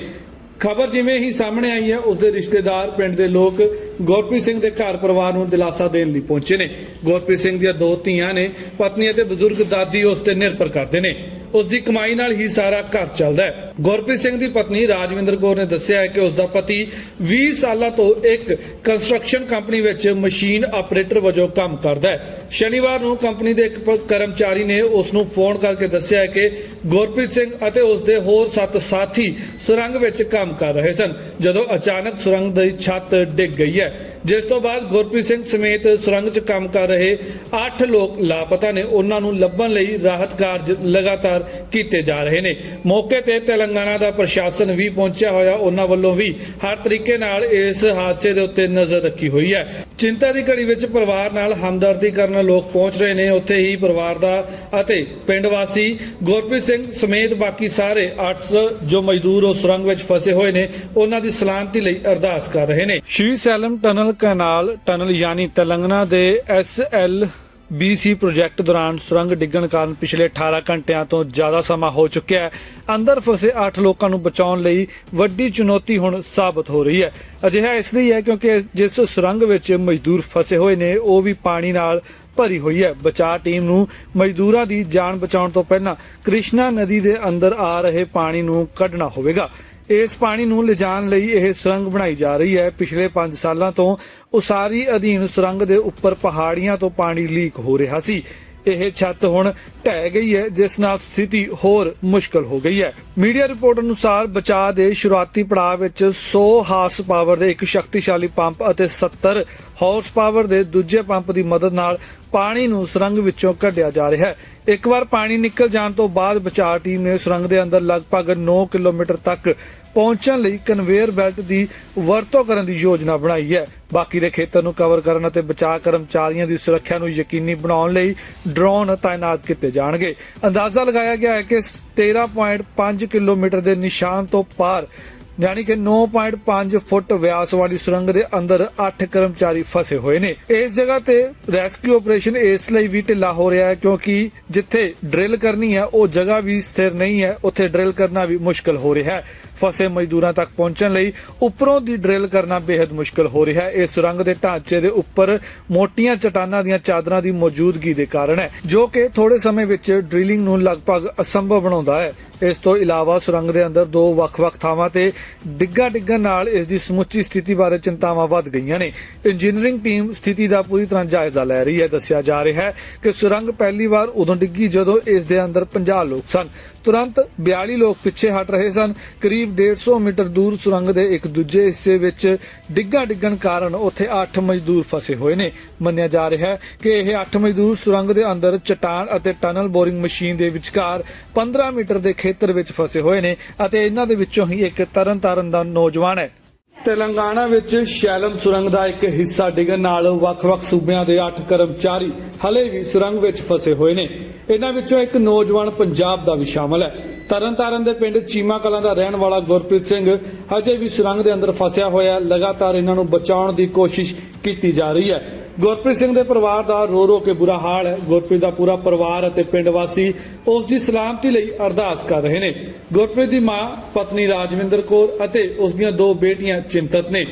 ਖਬਰ ਜਿਵੇਂ ਹੀ ਸਾਹਮਣੇ ਆਈ ਹੈ, ਉਸ ਦੇ ਰਿਸ਼ਤੇਦਾਰ, ਪਿੰਡ ਦੇ ਲੋਕ ਗੁਰਪ੍ਰੀਤ ਸਿੰਘ ਦੇ ਘਰ ਪਰਿਵਾਰ ਨੂੰ ਦਿਲਾਸਾ ਦੇਣ ਲਈ ਪਹੁੰਚੇ ਨੇ। ਗੁਰਪ੍ਰੀਤ ਸਿੰਘ ਦੀਆਂ ਦੋ ਧੀਆਂ ਨੇ, ਪਤਨੀ ਅਤੇ ਬਜ਼ੁਰਗ ਦਾਦੀ ਉਸ ਤੇ ਨਿਰਭਰ ਕਰਦੇ ਨੇ। ਉਸ ਦੀ ਕਮਾਈ ਨਾਲ ਹੀ ਸਾਰਾ ਘਰ ਚੱਲਦਾ ਹੈ। ਗੁਰਪ੍ਰੀਤ ਸਿੰਘ ਦੀ ਪਤਨੀ ਰਾਜਵਿੰਦਰ ਕੌਰ ਨੇ ਦੱਸਿਆ ਹੈ ਕਿ ਉਸ ਦਾ ਪਤੀ 20 ਸਾਲਾਂ ਤੋਂ ਇੱਕ ਕੰਸਟਰਕਸ਼ਨ ਕੰਪਨੀ ਵਿੱਚ ਮਸ਼ੀਨ ਆਪਰੇਟਰ ਵਜੋਂ ਕੰਮ ਕਰਦਾ ਹੈ। ਸ਼ਨੀਵਾਰ ਨੂੰ ਕੰਪਨੀ ਦੇ ਇੱਕ ਕਰਮਚਾਰੀ ਨੇ ਉਸ ਨੂੰ ਫੋਨ ਕਰਕੇ ਦੱਸਿਆ ਹੈ ਕਿ ਗੁਰਪ੍ਰੀਤ ਸਿੰਘ ਅਤੇ ਉਸ ਦੇ ਹੋਰ ਸੱਤ ਸਾਥੀ ਸੁਰੰਗ ਵਿੱਚ ਕੰਮ ਕਰ ਰਹੇ ਸਨ, ਜਦੋਂ ਅਚਾਨਕ ਸੁਰੰਗ ਦੀ ਛੱਤ ਡਿੱਗ ਗਈ ਹੈ। ਜਿਸ ਤੋਂ ਬਾਅਦ ਗੁਰਪ੍ਰੀਤ ਸਿੰਘ ਸਮੇਤ ਸੁਰੰਗ 'ਚ ਕੰਮ ਕਰ ਰਹੇ 8 ਲੋਕ ਲਾਪਤਾ ਨੇ, ਉਹਨਾਂ ਨੂੰ ਲੱਭਣ ਲਈ ਰਾਹਤ ਕਾਰਜ ਲਗਾਤਾਰ ਕੀਤੇ ਜਾ ਰਹੇ ਨੇ। ਮੌਕੇ ਤੇ ਤੇਲੰਗਾਨਾ ਦਾ ਪ੍ਰਸ਼ਾਸਨ ਵੀ ਪਹੁੰਚਿਆ ਹੋਇਆ। ਉਹਨਾਂ ਵੱਲੋਂ ਵੀ ਹਰ ਤਰੀਕੇ ਨਾਲ ਇਸ ਹਾਦਸੇ ਦੇ ਉੱਤੇ ਨਜ਼ਰ ਰੱਖੀ ਹੋਈ ਹੈ। ਚਿੰਤਾ ਦੀ ਘੜੀ ਵਿੱਚ ਪਰਿਵਾਰ ਨਾਲ ਹਮਦਰਦੀ ਕਰਨ ਲੋਕ ਪਹੁੰਚ ਰਹੇ ਨੇ। ਉੱਥੇ ਹੀ ਪਰਿਵਾਰ ਦਾ ਅਤੇ ਪਿੰਡ ਵਾਸੀ ਗੁਰਪ੍ਰੀਤ ਸਿੰਘ ਸਮੇਤ ਬਾਕੀ ਸਾਰੇ 8 ਜੋ ਮਜ਼ਦੂਰ ਉਸ ਸੁਰੰਗ ਵਿੱਚ ਫਸੇ ਹੋਏ ਨੇ, ਉਹਨਾਂ ਦੀ ਸਲਾਮਤੀ ਲਈ ਅਰਦਾਸ ਕਰ ਰਹੇ ਨੇ। ਸ਼੍ਰੀ ਸੈਲਮ ਟਨਲ ਕਨਾਲ ਟਨਲ ਯਾਨੀ ਤੇਲੰਗਾਨਾ ਦੇ ਐਸ BC ਪ੍ਰੋਜੈਕਟ ਦੌਰਾਨ ਸੁਰੰਗ ਡਿੱਗਣ ਕਾਰਨ ਪਿਛਲੇ 18 ਘੰਟਿਆਂ ਤੋਂ ਜ਼ਿਆਦਾ ਸਮਾਂ ਹੋ ਚੁੱਕਿਆ ਹੈ। ਅੰਦਰ ਫਸੇ 8 ਲੋਕਾਂ ਨੂੰ ਬਚਾਉਣ ਲਈ ਵੱਡੀ ਚੁਣੌਤੀ ਹੁਣ ਸਾਬਤ ਹੋ ਰਹੀ ਹੈ। ਅਜਿਹਾ ਇਸ ਲਈ ਹੈ ਕਿਉਂਕਿ ਜਿਸ ਸੁਰੰਗ ਵਿੱਚ ਮਜ਼ਦੂਰ ਫਸੇ ਹੋਏ ਨੇ, ਉਹ ਵੀ ਪਾਣੀ ਨਾਲ ਭਰੀ ਹੋਈ ਹੈ। ਬਚਾਅ ਟੀਮ ਨੂੰ ਮਜ਼ਦੂਰਾਂ ਦੀ ਜਾਨ ਬਚਾਉਣ ਤੋਂ ਪਹਿਲਾਂ ਕ੍ਰਿਸ਼ਨਾ ਨਦੀ ਦੇ ਅੰਦਰ ਆ ਰਹੇ ਪਾਣੀ ਨੂੰ ਕੱਢਣਾ ਹੋਵੇਗਾ। ਇਸ ਪਾਣੀ ਨੂੰ ਲਿਜਾਣ ਲਈ ਇਹ ਸੁਰੰਗ ਬਣਾਈ ਜਾ ਰਹੀ ਹੈ। ਪਿਛਲੇ 5 ਸਾਲਾਂ ਤੋਂ ਉਸਾਰੀ ਅਧੀਨ ਸੁਰੰਗ ਦੇ ਉੱਪਰ ਪਹਾੜੀਆਂ ਤੋਂ ਪਾਣੀ ਲੀਕ ਹੋ ਰਿਹਾ ਸੀ। ਇਹ ਛੱਤ ਹੁਣ ਢਹਿ ਗਈ ਹੈ, ਜਿਸ ਨਾਲ ਸਥਿਤੀ ਹੋਰ ਮੁਸ਼ਕਲ ਹੋ ਗਈ ਹੈ। ਮੀਡੀਆ ਰਿਪੋਰਟ ਅਨੁਸਾਰ ਬਚਾਅ ਦੇ ਸ਼ੁਰੂਆਤੀ ਪੜਾਅ ਵਿੱਚ 100 ਹਾਰਸ ਪਾਵਰ ਦੇ ਇੱਕ ਸ਼ਕਤੀਸ਼ਾਲੀ ਪੰਪ ਅਤੇ 70 ਹਾਰਸ ਪਾਵਰ ਦੇ ਦੂਜੇ ਪੰਪ ਦੀ ਮਦਦ ਨਾਲ ਪਾਣੀ ਨੂੰ ਸੁਰੰਗ ਵਿੱਚੋਂ ਕੱਢਿਆ ਜਾ ਰਿਹਾ ਹੈ। ਇੱਕ ਵਾਰ ਪਾਣੀ ਨਿਕਲ ਜਾਣ ਤੋਂ ਬਾਅਦ ਬਚਾਅ ਟੀਮ ਨੇ ਸੁਰੰਗ ਦੇ ਅੰਦਰ ਲਗਭਗ 9 ਕਿਲੋਮੀਟਰ ਤੱਕ ਪਹੁੰਚਣ ਲਈ ਕਨਵੇਅਰ ਬੈਲਟ ਦੀ ਵਰਤੋਂ ਕਰਨ ਦੀ ਯੋਜਨਾ ਬਣਾਈ ਹੈ। ਬਾਕੀ ਦੇ ਖੇਤਰ ਨੂੰ ਕਵਰ ਕਰਨ ਅਤੇ ਬਚਾਅ ਕਰਮਚਾਰੀਆਂ ਦੀ ਸੁਰੱਖਿਆ ਨੂੰ ਯਕੀਨੀ ਬਣਾਉਣ ਲਈ ਡਰੋਨ ਤਾਇਨਾਤ ਕੀਤੇ ਜਾਣਗੇ। ਅੰਦਾਜ਼ਾ ਲਗਾਇਆ ਗਿਆ ਹੈ ਕਿ 13.5 ਕਿਲੋਮੀਟਰ ਦੇ ਨਿਸ਼ਾਨ ਤੋਂ ਪਾਰ, ਯਾਨੀ ਕਿ 9.5 ਫੁੱਟ ਵਿਆਸ ਵਾਲੀ ਸੁਰੰਗ ਦੇ ਅੰਦਰ 8 ਕਰਮਚਾਰੀ ਫਸੇ ਹੋਏ ਨੇ। ਇਸ ਜਗ੍ਹਾ ਤੇ ਰੈਸਕਿਊ ਆਪਰੇਸ਼ਨ ਇਸ ਲਈ ਵੀ ਢਿੱਲਾ ਹੋ ਰਿਹਾ ਹੈ ਕਿਉਂਕਿ ਜਿੱਥੇ ਡਰਿਲ ਕਰਨੀ ਹੈ, ਉਹ ਜਗ੍ਹਾ ਵੀ ਸਥਿਰ ਨਹੀਂ ਹੈ, ਉੱਥੇ ਡਰਿਲ ਕਰਨਾ ਵੀ ਮੁਸ਼ਕਲ ਹੋ ਰਿਹਾ ਹੈ। ਫਸੇ ਮਜ਼ਦੂਰਾਂ ਤੱਕ ਪਹੁੰਚਣ ਲਈ ਉੱਪਰੋਂ ਦੀ ਡਰਿਲ ਕਰਨਾ ਬੇहद ਮੁਸ਼ਕਲ ਹੋ ਰਿਹਾ ਹੈ। ਇਸ ਸੁਰੰਗ ਦੇ ਢਾਂਚੇ ਦੇ ਉੱਪਰ ਮੋਟੀਆਂ ਚਟਾਨਾਂ ਦੀਆਂ ਚਾਦਰਾਂ ਦੀ ਮੌਜੂਦਗੀ ਦੇ ਕਾਰਨ ਹੈ, ਜੋ ਕਿ ਥੋੜੇ ਸਮੇਂ ਵਿੱਚ ਡ੍ਰਿਲਿੰਗ ਨੂੰ ਲਗਭਗ ਅਸੰਭਵ ਬਣਾਉਂਦਾ ਹੈ। ਇਸ ਤੋਂ ਇਲਾਵਾ ਸੁਰੰਗ ਦੇ ਅੰਦਰ ਦੋ ਵੱਖ-ਵੱਖ ਥਾਵਾਂ ਤੇ ਡਿੱਗਾ ਡਿੱਗਣ ਨਾਲ ਇਸ ਦੀ ਸਮੁੱਚੀ ਸਥਿਤੀ ਬਾਰੇ ਚਿੰਤਾਵਾਂ ਵੱਧ ਗਈਆਂ ਨੇ। ਇੰਜੀਨੀਅਰਿੰਗ ਟੀਮ ਸਥਿਤੀ ਦਾ ਪੂਰੀ ਤਰ੍ਹਾਂ ਜਾਇਜ਼ਾ ਲੈ ਰਹੀ ਹੈ। ਦੱਸਿਆ ਜਾ ਰਿਹਾ ਹੈ ਕਿ ਸੁਰੰਗ ਪਹਿਲੀ ਵਾਰ ਉਦੋਂ ਡਿੱਗੀ ਜਦੋਂ ਇਸ ਦੇ ਅੰਦਰ 50 ਲੋਕ ਸਨ। ਤੁਰੰਤ 42 ਲੋਕ ਪਿੱਛੇ ਹਟ ਰਹੇ ਸਨ। ਕਰੀਬ 150 ਮੀਟਰ ਦੂਰ ਸੁਰੰਗ ਦੇ ਇੱਕ ਦੂਜੇ ਹਿੱਸੇ ਵਿੱਚ ਡਿੱਗਾ ਡਿੱਗਣ ਕਾਰਨ ਉੱਥੇ 8 ਮਜ਼ਦੂਰ ਫਸੇ ਹੋਏ ਨੇ। ਮੰਨਿਆ ਜਾ ਰਿਹਾ ਹੈ ਕਿ ਇਹ 8 ਮਜ਼ਦੂਰ ਸੁਰੰਗ ਦੇ ਅੰਦਰ ਚਟਾਨ ਅਤੇ ਟਨਲ ਬੋਰਿੰਗ ਮਸ਼ੀਨ ਦੇ ਵਿਚਕਾਰ 15 ਮੀਟਰ ਦੇ ਖੇਤਰ ਵਿੱਚ ਫਸੇ ਹੋਏ ਨੇ ਅਤੇ ਇਹਨਾਂ ਦੇ ਵਿੱਚੋਂ ਹੀ ਇੱਕ ਤਰਨਤਾਰਨ ਦਾ ਨੌਜਵਾਨ ਹੈ। ਤੇਲੰਗਾਨਾ ਵਿੱਚ ਸ਼ੈਲਮ ਸੁਰੰਗ ਦਾ ਇੱਕ ਹਿੱਸਾ ਡਿੱਗਣ ਨਾਲ ਵੱਖ-ਵੱਖ ਸੂਬਿਆਂ ਦੇ 8 ਕਰਮਚਾਰੀ ਹਲੇ ਵੀ ਸੁਰੰਗ ਵਿੱਚ ਫਸੇ ਹੋਏ ਨੇ। ਇਹਨਾਂ ਵਿੱਚੋਂ ਇੱਕ ਨੌਜਵਾਨ ਪੰਜਾਬ ਦਾ ਵੀ ਸ਼ਾਮਲ ਹੈ। ਤਰਨਤਾਰਨ ਦੇ ਪਿੰਡ ਚੀਮਾ ਕਲਾਂ ਦਾ ਰਹਿਣ ਵਾਲਾ ਗੁਰਪ੍ਰੀਤ ਸਿੰਘ ਹਜੇ ਵੀ ਸੁਰੰਗ ਦੇ ਅੰਦਰ ਫਸਿਆ ਹੋਇਆ ਲਗਾਤਾਰ ਇਹਨਾਂ ਨੂੰ ਬਚਾਉਣ ਦੀ ਕੋਸ਼ਿਸ਼ ਕੀਤੀ ਜਾ ਰਹੀ ਹੈ। ਗੁਰਪ੍ਰੀਤ ਸਿੰਘ ਦੇ ਪਰਿਵਾਰ ਦਾ ਰੋ ਰੋ ਕੇ ਬੁਰਾ ਹਾਲ ਹੈ। ਗੁਰਪ੍ਰੀਤ ਦਾ ਪੂਰਾ ਪਰਿਵਾਰ ਅਤੇ ਪਿੰਡ ਵਾਸੀ ਉਸ ਦੀ ਸਲਾਮਤੀ ਲਈ ਅਰਦਾਸ ਕਰ ਰਹੇ ਨੇ। ਗੁਰਪ੍ਰੀਤ ਦੀ ਮਾਂ, ਪਤਨੀ ਰਾਜਵਿੰਦਰ ਕੌਰ ਅਤੇ ਉਸ ਦੀਆਂ ਦੋ ਬੇਟੀਆਂ ਚਿੰਤਤ ਨੇ।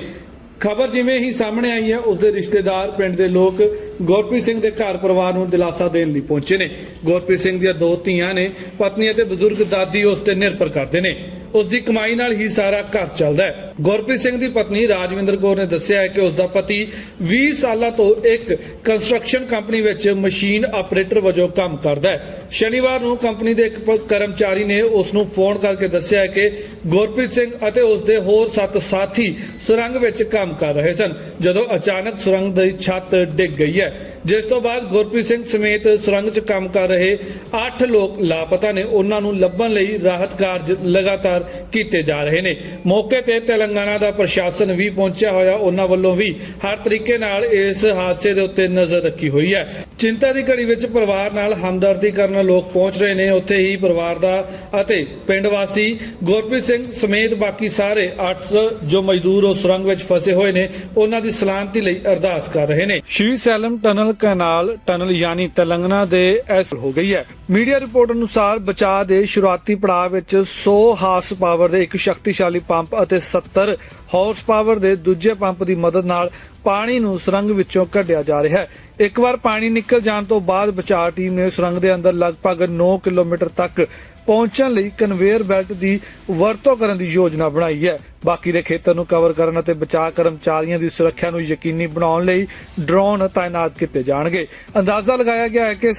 ਖਬਰ ਜਿਵੇਂ ਹੀ ਸਾਹਮਣੇ ਆਈ ਹੈ, ਉਸ ਦੇ ਰਿਸ਼ਤੇਦਾਰ, ਪਿੰਡ ਦੇ ਲੋਕ ਗੁਰਪ੍ਰੀਤ ਸਿੰਘ ਦੇ ਘਰ ਪਰਿਵਾਰ ਨੂੰ ਦਿਲਾਸਾ ਦੇਣ ਲਈ ਪਹੁੰਚੇ ਨੇ। ਗੁਰਪ੍ਰੀਤ ਸਿੰਘ ਦੀਆਂ ਦੋ ਧੀਆਂ ਨੇ, ਪਤਨੀ ਅਤੇ ਬਜ਼ੁਰਗ ਦਾਦੀ ਉਸ ਤੇ ਨਿਰਭਰ ਕਰਦੇ ਨੇ। ਉਸ ਦੀ ਕਮਾਈ ਨਾਲ ਹੀ ਸਾਰਾ ਘਰ ਚੱਲਦਾ ਹੈ। ਗੁਰਪ੍ਰੀਤ ਸਿੰਘ ਦੀ ਪਤਨੀ ਰਾਜਵਿੰਦਰ ਕੌਰ ਨੇ ਦੱਸਿਆ ਹੈ ਕਿ ਉਸ ਦਾ ਪਤੀ 20 ਸਾਲਾਂ ਤੋਂ ਇੱਕ ਕੰਸਟਰਕਸ਼ਨ ਕੰਪਨੀ ਵਿੱਚ ਮਸ਼ੀਨ ਆਪਰੇਟਰ ਵਜੋਂ ਕੰਮ ਕਰਦਾ ਹੈ। ਸ਼ਨੀਵਾਰ ਨੂੰ ਕੰਪਨੀ ਦੇ ਇੱਕ ਕਰਮਚਾਰੀ ਨੇ ਉਸ ਨੂੰ ਫੋਨ ਕਰਕੇ ਦੱਸਿਆ ਹੈ ਕਿ ਗੁਰਪ੍ਰੀਤ ਸਿੰਘ ਅਤੇ ਉਸ ਦੇ ਹੋਰ ਸੱਤ ਸਾਥੀ ਸੁਰੰਗ ਵਿੱਚ ਕੰਮ ਕਰ ਰਹੇ ਸਨ, ਜਦੋਂ ਅਚਾਨਕ ਸੁਰੰਗ ਦੀ ਛੱਤ ਡਿੱਗ ਗਈ ਹੈ। ਜਿਸ ਤੋਂ ਬਾਅਦ ਗੁਰਪ੍ਰੀਤ ਸਿੰਘ ਸਮੇਤ ਸੁਰੰਗ 'ਚ ਕੰਮ ਕਰ ਰਹੇ 8 ਲੋਕ ਲਾਪਤਾ ਨੇ, ਉਹਨਾਂ ਨੂੰ ਲੱਭਣ ਲਈ ਰਾਹਤ ਕਾਰਜ ਲਗਾਤਾਰ ਕੀਤੇ ਜਾ ਰਹੇ ਨੇ। ਮੌਕੇ ਤੇ ਤੇਲੰਗਾਨਾ ਦਾ ਪ੍ਰਸ਼ਾਸਨ ਵੀ ਪਹੁੰਚਿਆ ਹੋਇਆ, ਉਹਨਾਂ ਵੱਲੋਂ ਵੀ ਹਰ ਤਰੀਕੇ ਨਾਲ ਇਸ ਹਾਦਸੇ ਦੇ ਉੱਤੇ ਨਜ਼ਰ ਰੱਖੀ ਹੋਈ ਹੈ। ਚਿੰਤਾ ਦੀ ਘੜੀ ਵਿੱਚ ਪਰਿਵਾਰ ਨਾਲ ਹਮਦਰਦੀ ਕਰਨ ਲੋਕ ਪਹੁੰਚ ਰਹੇ ਨੇ। ਉੱਥੇ ਹੀ ਪਰਿਵਾਰ ਦਾ ਅਤੇ ਪਿੰਡ ਵਾਸੀ ਗੁਰਪ੍ਰੀਤ ਸਿੰਘ ਸਮੇਤ ਬਾਕੀ ਸਾਰੇ 8 ਜੋ ਮਜ਼ਦੂਰ ਉਸ ਸੁਰੰਗ ਵਿੱਚ ਫਸੇ ਹੋਏ ਨੇ, ਉਹਨਾਂ ਦੀ ਸਲਾਮਤੀ ਲਈ ਅਰਦਾਸ ਕਰ ਰਹੇ ਨੇ। ਸ਼੍ਰੀ ਸੈਲਮ ਟਨਲ ਕਨਾਲ, ਟਨਲ ਯਾਨੀ ਤੇਲੰਗਾਨਾ ਦੇ ਐਸ ਹੋ ਗਈ ਹੈ। ਮੀਡੀਆ ਰਿਪੋਰਟ ਅਨੁਸਾਰ ਬਚਾਅ ਦੇ ਸ਼ੁਰੂਆਤੀ ਪੜਾਅ ਵਿੱਚ 100 ਹਾਰਸ ਪਾਵਰ ਦੇ ਇੱਕ ਸ਼ਕਤੀਸ਼ਾਲੀ ਪੰਪ ਅਤੇ 70 ਹਾਰਸ ਪਾਵਰ ਦੇ ਦੂਜੇ ਪੰਪ ਦੀ ਮਦਦ ਨਾਲ ਪਾਣੀ ਨੂੰ ਸੁਰੰਗ ਵਿੱਚੋਂ ਕੱਢਿਆ ਜਾ ਰਿਹਾ ਹੈ। ਇੱਕ ਵਾਰ ਪਾਣੀ ਨਿਕਲ ਜਾਣ ਤੋਂ ਬਾਅਦ ਬਚਾਅ ਟੀਮ ਨੇ ਸੁਰੰਗ ਦੇ ਅੰਦਰ ਲਗਭਗ 9 ਕਿਲੋਮੀਟਰ ਤੱਕ ਪਹੁੰਚਣ ਲਈ ਕਨਵੇਅਰ ਬੈਲਟ ਦੀ ਵਰਤੋਂ ਕਰਨ ਦੀ ਯੋਜਨਾ ਬਣਾਈ ਹੈ। ਬਾਕੀ ਦੇ ਖੇਤਰ ਨੂੰ ਕਵਰ ਕਰਨ ਅਤੇ ਬਚਾਅ ਕਰਮਚਾਰੀਆਂ ਦੀ ਸੁਰੱਖਿਆ ਨੂੰ ਯਕੀਨੀ ਬਣਾਉਣ ਲਈ ਡਰੋਨ ਤਾਇਨਾਤ ਕੀਤੇ ਜਾਣਗੇ। ਅੰਦਾਜ਼ਾ ਲਗਾਇਆ ਗਿਆ ਹੈ ਕਿ